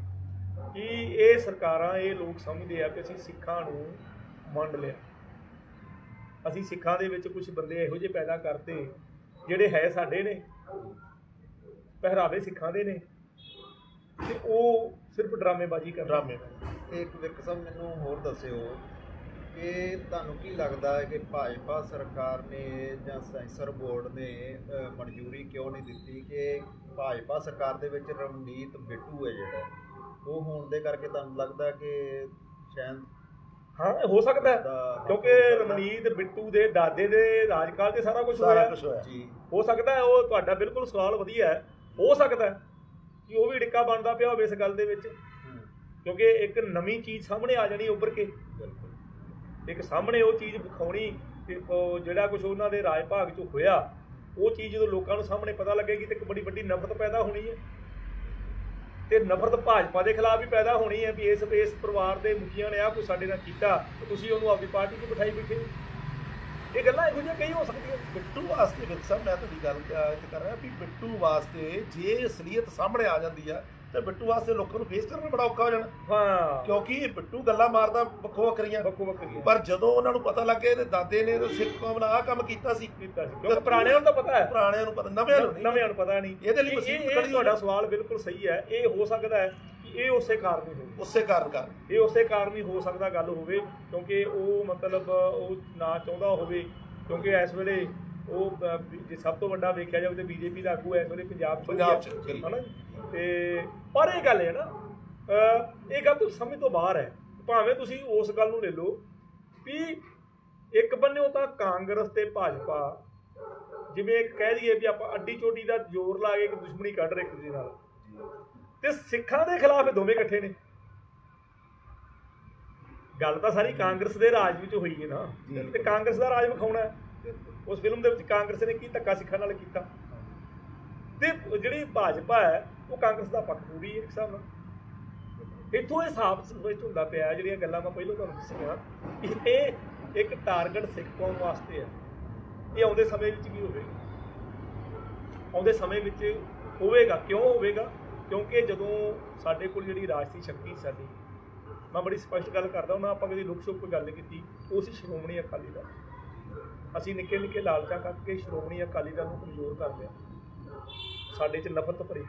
S1: ਕਿ ਇਹ ਸਰਕਾਰਾਂ, ਇਹ ਲੋਕ ਸਮਝਦੇ ਆ ਕਿ ਅਸੀਂ ਸਿੱਖਾਂ ਨੂੰ ਵੰਡ ਲਿਆ। ਅਸੀਂ ਸਿੱਖਾਂ ਦੇ ਵਿੱਚ ਕੁਝ ਬੰਦੇ ਇਹੋ ਜਿਹੇ ਪੈਦਾ ਕਰਤੇ ਜਿਹੜੇ ਹੈ ਸਾਡੇ ਨੇ, ਪਹਿਰਾਵੇ ਸਿੱਖਾਂ ਦੇ ਨੇ, ਤੇ ਉਹ ਸਿਰਫ ਡਰਾਮੇਬਾਜ਼ੀ ਕਰ
S2: ਡਰਾਮੇ
S3: ਤੇ ਇੱਕ ਵਿਰਕ ਸਾਹਿਬ ਮੈਨੂੰ ਹੋਰ ਦੱਸਿਓ ਕਿ ਤੁਹਾਨੂੰ ਕੀ ਲੱਗਦਾ ਹੈ ਕਿ ਭਾਜਪਾ ਸਰਕਾਰ ਨੇ ਜਾਂ ਸੈਂਸਰ ਬੋਰਡ ਨੇ ਮਨਜ਼ੂਰੀ ਕਿਉਂ ਨਹੀਂ ਦਿੱਤੀ ਕਿ ਭਾਜਪਾ ਸਰਕਾਰ ਦੇ ਵਿੱਚ ਰਵਨੀਤ ਬਿੱਟੂ ਹੈ ਜਿਹੜਾ? ਉਹ ਹੋਣ ਦੇ ਕਰਕੇ ਤੁਹਾਨੂੰ ਲੱਗਦਾ ਕਿ ਸ਼ਾਇਦ
S1: ਹਾਂ ਹੋ ਸਕਦਾ ਕਿਉਂਕਿ ਰਮਨੀਤ ਬਿੱਟੂ ਦੇ ਦਾਦੇ ਦੇ ਰਾਜਕਾਲ ਤੇ ਸਾਰਾ ਕੁਝ
S2: ਸਾਰਾ
S1: ਹੋਇਆ।
S2: ਕੁਝ ਹੋਇਆ।
S3: ਜੀ।
S1: ਹੋ ਸਕਦਾ ਹੈ ਉਹ ਤੁਹਾਡਾ ਬਿਲਕੁਲ ਸਵਾਲ ਵਧੀਆ ਹੈ। ਹੋ ਸਕਦਾ ਹੈ ਕਿ ਉਹ ਵੀ ਡਿੱਕਾ ਬਣਦਾ ਪਿਆ ਹੋਵੇ ਇਸ ਗੱਲ ਦੇ ਵਿੱਚ। ਕਿਉਂਕਿ ਇੱਕ ਨਵੀਂ ਚੀਜ਼ ਸਾਹਮਣੇ ਆ ਜਾਣੀ ਉੱਭਰ ਕੇ। ਇੱਕ ਸਾਹਮਣੇ ਉਹ ਚੀਜ਼ ਵਿਖਾਉਣੀ ਕਿ ਉਹ ਜਿਹੜਾ ਕੁਝ ਉਹਨਾਂ ਦੇ ਰਾਜ ਭਾਗ 'ਚ ਹੋਇਆ, ਉਹ ਚੀਜ਼ ਜਦੋਂ ਲੋਕਾਂ ਨੂੰ ਸਾਹਮਣੇ ਪਤਾ ਲੱਗੇਗੀ ਤੇ ਇੱਕ ਬੜੀ ਵੱਡੀ ਨਫ਼ਰਤ ਪੈਦਾ ਹੋਣੀ ਹੈ। ਤੇ ਨਫ਼ਰਤ ਭਾਜਪਾ ਦੇ ਖਿਲਾਫ ਵੀ ਪੈਦਾ ਹੋਣੀ ਹੈ ਵੀ ਇਸ ਇਸ ਪਰਿਵਾਰ ਦੇ ਮੁਖੀਆਂ ਨੇ ਆ ਕੁਝ ਸਾਡੇ ਨਾਲ ਕੀਤਾ ਤੁਸੀਂ ਉਹਨੂੰ ਆਪਣੀ ਪਾਰਟੀ 'ਚ ਬਿਠਾਈ ਬੈਠੇ ਹੋ। ਇਹ ਗੱਲਾਂ ਇਹੋ ਜਿਹੀਆਂ ਕਈ ਹੋ ਸਕਦੀਆਂ।
S2: ਬਿੱਟੂ ਵਾਸਤੇ ਵਿਰਕ ਮੈਂ ਤੁਹਾਡੀ ਗੱਲ ਕਰ ਰਿਹਾ ਵੀ ਬਿੱਟੂ ਵਾਸਤੇ ਜੇ ਅਸਲੀਅਤ ਸਾਹਮਣੇ ਆ ਜਾਂਦੀ ਆ ਤੇ ਬਿੱਟੂ ਵਾਸਤੇ ਲੋਕਾਂ ਨੂੰ ਫੇਸ ਕਰਨਾ ਬੜਾ ਔਖਾ ਹੋ ਜਾਣਾ।
S1: ਹਾਂ।
S2: ਕਿਉਂਕਿ ਬਿੱਟੂ ਗੱਲਾਂ ਮਾਰਦਾ ਵੱਖੋ ਵੱਖਰੀਆਂ।
S1: ਵੱਖੋ ਵੱਖਰੀਆਂ।
S2: ਪਰ ਜਦੋਂ ਉਹਨਾਂ ਨੂੰ ਪਤਾ ਲੱਗਿਆ ਇਹਦੇ ਦਾਦੇ ਨੇ ਤੇ ਸਿੱਖ ਕੌਮ ਨਾਲ ਆਹ ਕੰਮ ਕੀਤਾ ਸੀ।
S1: ਕੀਤਾ ਸੀ। ਕਿਉਂਕਿ ਪੁਰਾਣਿਆਂ ਨੂੰ ਤਾਂ ਪਤਾ ਹੈ।
S2: ਪੁਰਾਣਿਆਂ ਨੂੰ ਪਤਾ ਨਵਿਆਂ ਨੂੰ ਨਹੀਂ।
S1: ਨਵਿਆਂ ਨੂੰ ਪਤਾ ਨਹੀਂ।
S2: ਇਹਦੇ ਲਈ
S1: ਇਹ-
S2: ਮੁਸੀਬਤ
S1: ਇਹ-
S2: ਖੜੀ
S1: ਇਹ ਤੁਹਾਡਾ ਸਵਾਲ ਬਿਲਕੁਲ ਸਹੀ ਹੈ। ਇਹ ਹੋ ਸਕਦਾ ਹੈ ਕਿ ਇਹ ਉਸੇ ਕਾਰਨ ਹੀ ਹੋਵੇ।
S2: ਉਸੇ ਕਾਰਨ ਕਰ
S1: ਇਹ ਉਸੇ ਕਾਰਨ ਹੀ ਹੋ ਸਕਦਾ ਗੱਲ ਹੋਵੇ ਕਿਉਂਕਿ ਉਹ ਮਤਲਬ ਉਹ ਨਾ ਚਾਹੁੰਦਾ ਹੋਵੇ। ਕਿਉਂਕਿ ਇਸ ਵੇਲੇ ਉਹ ਜੇ ਸਭ ਤੋਂ ਵੱਡਾ ਵੇਖਿਆ ਜਾਵੇ ਤੇ ਬੀਜੇਪੀ ਦਾ ਆਗੂ ਇਸ ਵੇਲੇ ਪੰਜਾਬ 'ਚ ਹੀ। ਹਨਾ? ਤੇ ਪਰ ਇਹ ਗੱਲ ਹੈ ਨਾ ਇਹ ਗੱਲ ਤੋਂ ਸਮਝ ਤੋਂ ਬਾਹਰ ਹੈ। ਭਾਵੇਂ ਤੁਸੀਂ ਉਸ ਗੱਲ ਨੂੰ ਲੈ ਲਓ ਵੀ ਇੱਕ ਬੰਨਿਓ ਤਾਂ ਕਾਂਗਰਸ ਤੇ ਭਾਜਪਾ ਜਿਵੇਂ ਕਹਿ ਦਈਏ ਵੀ ਆਪਾਂ ਅੱਡੀ ਚੋਟੀ ਦਾ ਜ਼ੋਰ ਲਾ ਕੇ ਇੱਕ ਦੁਸ਼ਮਣੀ ਕੱਢ ਰਹੇ ਇੱਕ ਦੂਜੇ ਨਾਲ। ਤੇ ਸਿੱਖਾਂ ਦੇ ਖਿਲਾਫ ਇਹ ਦੋਵੇਂ ਇਕੱਠੇ ਨੇ। ਗੱਲ ਤਾਂ ਸਾਰੀ ਕਾਂਗਰਸ ਦੇ ਰਾਜ ਵਿੱਚ ਹੋਈ ਹੈ ਨਾ। ਤੇ ਕਾਂਗਰਸ ਦਾ ਰਾਜ ਵਿਖਾਉਣਾ ਉਸ ਫਿਲਮ ਦੇ ਵਿੱਚ ਕਾਂਗਰਸ ਨੇ ਕੀ ਧੱਕਾ ਸਿੱਖਾਂ ਨਾਲ ਕੀਤਾ? ਤੇ ਜਿਹੜੀ ਭਾਜਪਾ ਹੈ ਉਹ ਕਾਂਗਰਸ ਦਾ ਪੱਖ ਪੂਰੀ ਹੈ ਇੱਕ ਹਿਸਾਬ ਨਾਲ। ਇੱਥੋਂ ਇਹ ਸਾਬਤ ਸਪਸ਼ਟ ਹੁੰਦਾ ਪਿਆ, ਜਿਹੜੀਆਂ ਗੱਲਾਂ ਮੈਂ ਪਹਿਲਾਂ ਤੁਹਾਨੂੰ ਦੱਸੀਆਂ ਇਹ ਇੱਕ ਟਾਰਗੇਟ ਸਿੱਖ ਕੌਮ ਵਾਸਤੇ ਹੈ ਇਹ ਆਉਂਦੇ ਸਮੇਂ ਵਿੱਚ ਵੀ ਹੋਵੇਗਾ। ਆਉਂਦੇ ਸਮੇਂ ਵਿੱਚ ਹੋਵੇਗਾ। ਕਿਉਂ ਹੋਵੇਗਾ? ਕਿਉਂਕਿ ਜਦੋਂ ਸਾਡੇ ਕੋਲ ਜਿਹੜੀ ਰਾਜਸੀ ਸ਼ਕਤੀ ਸਾਡੀ, ਮੈਂ ਬੜੀ ਸਪਸ਼ਟ ਗੱਲ ਕਰਦਾ ਉਹਨਾਂ ਆਪਾਂ ਕਦੀ ਲੁਕ ਛੁਪ ਕੋਈ ਗੱਲ ਨਹੀਂ ਕੀਤੀ ਉਹ ਸੀ ਸ਼੍ਰੋਮਣੀ ਅਕਾਲੀ ਦਲ। ਅਸੀਂ ਨਿੱਕੇ ਨਿੱਕੇ ਲਾਲਚਾਂ ਕਰਕੇ ਸ਼੍ਰੋਮਣੀ ਅਕਾਲੀ ਦਲ ਨੂੰ ਕਮਜ਼ੋਰ ਕਰ ਲਿਆ ਸਾਡੇ 'ਚ ਨਫ਼ਰਤ ਭਰੀ।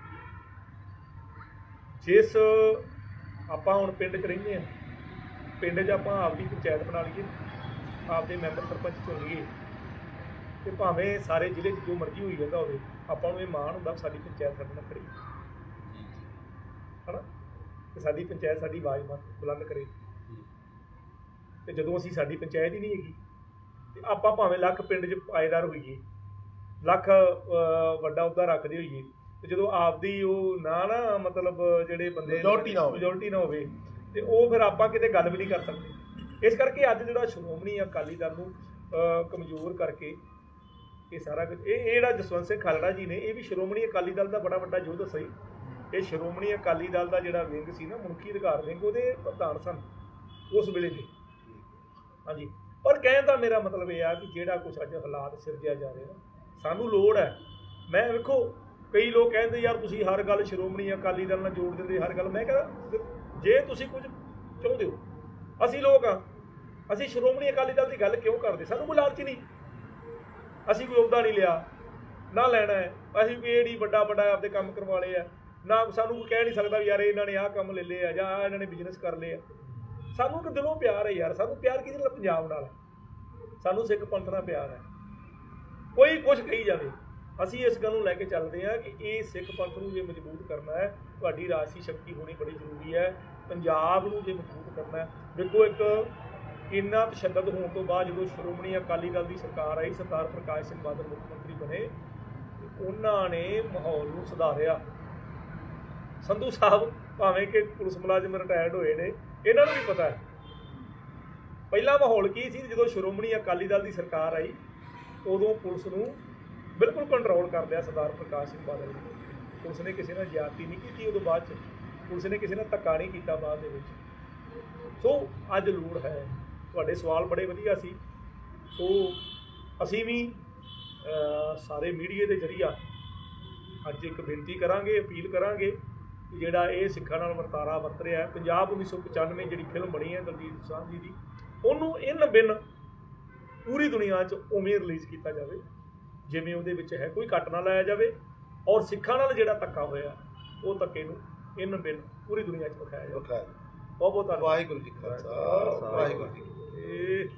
S1: ਜਿਸ ਆਪਾਂ ਹੁਣ ਪਿੰਡ 'ਚ ਰਹਿੰਦੇ ਆ ਪਿੰਡ 'ਚ ਆਪਾਂ ਆਪਦੀ ਪੰਚਾਇਤ ਬਣਾ ਲਈਏ, ਆਪਦੇ ਮੈਂਬਰ ਸਰਪੰਚ ਚੁਣ ਲਈਏ ਤੇ ਭਾਵੇਂ ਸਾਰੇ ਜ਼ਿਲ੍ਹੇ 'ਚ ਜੋ ਮਰਜ਼ੀ ਹੋਈ ਜਾਂਦਾ ਹੋਵੇ, ਆਪਾਂ ਨੂੰ ਇਹ ਮਾਣ ਹੁੰਦਾ ਸਾਡੀ ਪੰਚਾਇਤ ਸਾਡੇ ਨਾਲ ਖੜੀ। ਹਨਾ? ਤੇ ਸਾਡੀ ਪੰਚਾਇਤ ਸਾਡੀ ਆਵਾਜ਼ ਬੁਲੰਦ ਕਰੇ। ਤੇ ਜਦੋਂ ਅਸੀਂ ਸਾਡੀ ਪੰਚਾਇਤ ਹੀ ਨਹੀਂ ਹੈਗੀ, ਤੇ ਆਪਾਂ ਭਾਵੇਂ ਲੱਖ ਪਿੰਡ 'ਚ ਪਾਏਦਾਰ ਹੋਈਏ, ਲੱਖ ਵੱਡਾ ਅਹੁਦਾ ਰੱਖਦੇ ਹੋਈਏ ਤੇ ਜਦੋਂ ਆਪਦੀ ਉਹ ਨਾ ਨਾ ਮਤਲਬ ਜਿਹੜੇ ਬੰਦੇ
S2: Majority ਨਾ ਹੋਵੇ।
S1: majority ਨਾ ਹੋਵੇ ਤੇ ਉਹ ਫਿਰ ਆਪਾਂ ਕਿਤੇ ਗੱਲ ਵੀ ਨਹੀਂ ਕਰ ਸਕਦੇ। ਇਸ ਕਰਕੇ ਅੱਜ ਜਿਹੜਾ ਸ਼੍ਰੋਮਣੀ ਅਕਾਲੀ ਦਲ ਨੂੰ ਕਮਜ਼ੋਰ ਕਰਕੇ ਇਹ ਸਾਰਾ ਇਹ ਇਹ ਜਿਹੜਾ ਜਸਵੰਤ ਸਿੰਘ ਖਾਲੜਾ ਜੀ ਨੇ ਇਹ ਵੀ ਸ਼੍ਰੋਮਣੀ ਅਕਾਲੀ ਦਲ ਦਾ ਬੜਾ ਵੱਡਾ ਯੋਧ ਸਹੀ ਇਹ ਸ਼੍ਰੋਮਣੀ ਅਕਾਲੀ ਦਲ ਦਾ ਜਿਹੜਾ ਵਿੰਗ ਸੀ ਨਾ ਮਨੁੱਖੀ ਅਧਿਕਾਰ ਵਿੰਗ ਉਹਦੇ ਪ੍ਰਧਾਨ ਸਨ ਉਸ ਵੇਲੇ ਦੇ। ਹਾਂਜੀ। ਪਰ ਕਹਿਣ ਦਾ ਮੇਰਾ ਮਤਲਬ ਇਹ ਆ ਕਿ ਜਿਹੜਾ ਕੁਝ ਅੱਜ ਹਾਲਾਤ ਸਿਰਜਿਆ ਜਾ ਰਿਹਾ ਸਾਨੂੰ ਲੋੜ ਹੈ। ਮੈਂ ਵੇਖੋ ਕਈ ਲੋਕ ਕਹਿੰਦੇ ਯਾਰ ਤੁਸੀਂ ਹਰ ਗੱਲ ਸ਼੍ਰੋਮਣੀ ਅਕਾਲੀ ਦਲ ਨਾਲ ਜੋੜ ਦਿੰਦੇ, ਹਰ ਗੱਲ। ਮੈਂ ਕਹਿੰਦਾ, ਜੇ ਤੁਸੀਂ ਕੁਝ ਚਾਹੁੰਦੇ ਹੋ, ਅਸੀਂ ਲੋਕ ਆ ਅਸੀਂ ਸ਼੍ਰੋਮਣੀ ਅਕਾਲੀ ਦਲ ਦੀ ਗੱਲ ਕਿਉਂ ਕਰਦੇ? ਸਾਨੂੰ ਕੋਈ ਲਾਲਚ ਨਹੀਂ। ਅਸੀਂ ਕੋਈ ਅਹੁਦਾ ਨਹੀਂ ਲਿਆ, ਨਾ ਲੈਣਾ ਹੈ। ਅਸੀਂ ਵੀ ਇਹ ਨਹੀਂ ਵੱਡਾ ਵੱਡਾ ਆਪਦੇ ਕੰਮ ਕਰਵਾ ਲਏ ਆ। ਨਾ ਸਾਨੂੰ ਕੋਈ ਕਹਿ ਨਹੀਂ ਸਕਦਾ ਵੀ ਯਾਰ ਇਹਨਾਂ ਨੇ ਆਹ ਕੰਮ ਲੈ ਲਏ ਆ ਜਾਂ ਆਹ ਇਹਨਾਂ ਨੇ ਬਿਜ਼ਨਸ ਕਰ ਲਏ ਆ। ਸਾਨੂੰ ਇੱਕ ਦਿਲੋਂ ਪਿਆਰ ਹੈ ਯਾਰ। ਸਾਨੂੰ ਪਿਆਰ ਕਿਹਦੇ ਨਾਲ? ਪੰਜਾਬ ਨਾਲ ਹੈ। ਸਾਨੂੰ ਸਿੱਖ ਪੰਥ ਨਾਲ ਪਿਆਰ ਹੈ। ਕੋਈ ਕੁਝ ਕਹੀ ਜਾਵੇ। ਅਸੀਂ ਇਸ ਗੱਲ ਨੂੰ ਲੈ ਕੇ ਚੱਲਦੇ ਹਾਂ ਕਿ ਇਹ ਸਿੱਖ ਪੰਥ ਨੂੰ ਜੇ ਮਜ਼ਬੂਤ ਕਰਨਾ ਹੈ, ਤੁਹਾਡੀ ਰਾਜਸੀ ਸ਼ਕਤੀ ਹੋਣੀ ਬੜੀ ਜ਼ਰੂਰੀ ਹੈ। ਪੰਜਾਬ ਨੂੰ ਜੇ ਮਜ਼ਬੂਤ ਕਰਨਾ ਹੈ, ਦੇਖੋ ਇੱਕ ਇੰਨਾ ਤਸ਼ੱਦਦ ਹੋਣ ਤੋਂ ਬਾਅਦ ਜਦੋਂ ਸ਼੍ਰੋਮਣੀ ਅਕਾਲੀ ਦਲ ਦੀ ਸਰਕਾਰ ਆਈ, ਸਰਦਾਰ ਪ੍ਰਕਾਸ਼ ਸਿੰਘ ਬਾਦਲ ਮੁੱਖ ਮੰਤਰੀ ਬਣੇ, ਉਹਨਾਂ ਨੇ ਮਾਹੌਲ ਨੂੰ ਸੁਧਾਰਿਆ। ਸੰਧੂ ਸਾਹਿਬ ਭਾਵੇਂ ਕਿ ਪੁਲਿਸ ਮੁਲਾਜ਼ਮ ਰਿਟਾਇਰਡ ਹੋਏ ਨੇ, ਇਹਨਾਂ ਨੂੰ ਵੀ ਪਤਾ ਹੈ। ਪਹਿਲਾ ਮਾਹੌਲ ਕੀ ਸੀ? ਜਦੋਂ ਸ਼੍ਰੋਮਣੀ ਅਕਾਲੀ ਦਲ ਦੀ ਸਰਕਾਰ ਆਈ, ਉਦੋਂ ਪੁਲਿਸ ਨੂੰ ਬਿਲਕੁਲ ਕੰਟਰੋਲ ਕਰ ਲਿਆ ਸਰਦਾਰ ਪ੍ਰਕਾਸ਼ ਸਿੰਘ ਬਾਦਲ ਨੇ ਪੁਲਿਸ ਨੇ ਕਿਸੇ ਨਾਲ ਜ਼ਿਆਦਤੀ ਨਹੀਂ ਕੀਤੀ ਉਦੋਂ ਬਾਅਦ ਚ। ਪੁਲਿਸ ਨੇ ਕਿਸੇ ਨਾਲ ਧੱਕਾ ਨਹੀਂ ਕੀਤਾ ਬਾਅਦ ਦੇ ਵਿੱਚ। ਸੋ ਅੱਜ ਲੋੜ ਹੈ। ਤੁਹਾਡੇ ਸਵਾਲ ਬੜੇ ਵਧੀਆ ਸੀ। ਸੋ ਅਸੀਂ ਵੀ ਸਾਰੇ ਮੀਡੀਆ ਦੇ ਜ਼ਰੀਆ ਅੱਜ ਇੱਕ ਬੇਨਤੀ ਕਰਾਂਗੇ, ਅਪੀਲ ਕਰਾਂਗੇ ਕਿ ਜਿਹੜਾ ਇਹ ਸਿੱਖਾਂ ਨਾਲ ਵਰਤਾਰਾ ਵਰਤ ਰਿਹਾ ਹੈ, ਪੰਜਾਬ 1995 ਜਿਹੜੀ ਫਿਲਮ ਬਣੀ ਹੈ ਦਲਜੀਤ ਦੋਸਾਂਝ ਜੀ ਦੀ, ਉਹਨੂੰ ਇਨ ਬਿਨ ਪੂਰੀ ਦੁਨੀਆ 'ਚ ਉਵੇਂ ਰਿਲੀਜ਼ ਕੀਤਾ ਜਾਵੇ। ਜਿਵੇਂ ਉਹਦੇ ਵਿੱਚ ਹੈ ਕੋਈ ਕੱਟ ਨਾ ਲਾਇਆ ਜਾਵੇ ਔਰ ਸਿੱਖਾਂ ਨਾਲ ਜਿਹੜਾ ਧੱਕਾ ਹੋਇਆ ਉਹ ਧੱਕੇ ਨੂੰ ਇਨ ਬਿਨ ਪੂਰੀ ਦੁਨੀਆ 'ਚ ਵਿਖਾਇਆ ਜਾਵੇ। ਬਹੁਤ ਬਹੁਤ ਧੰਨਵਾਦ।
S2: ਵਾਹਿਗੁਰੂ ਜੀ ਕਾ ਖਾਲਸਾ। ਵਾਹਿਗੁਰੂ ਜੀ ਕੀ ਫਤਿਹ।
S1: ਇਹ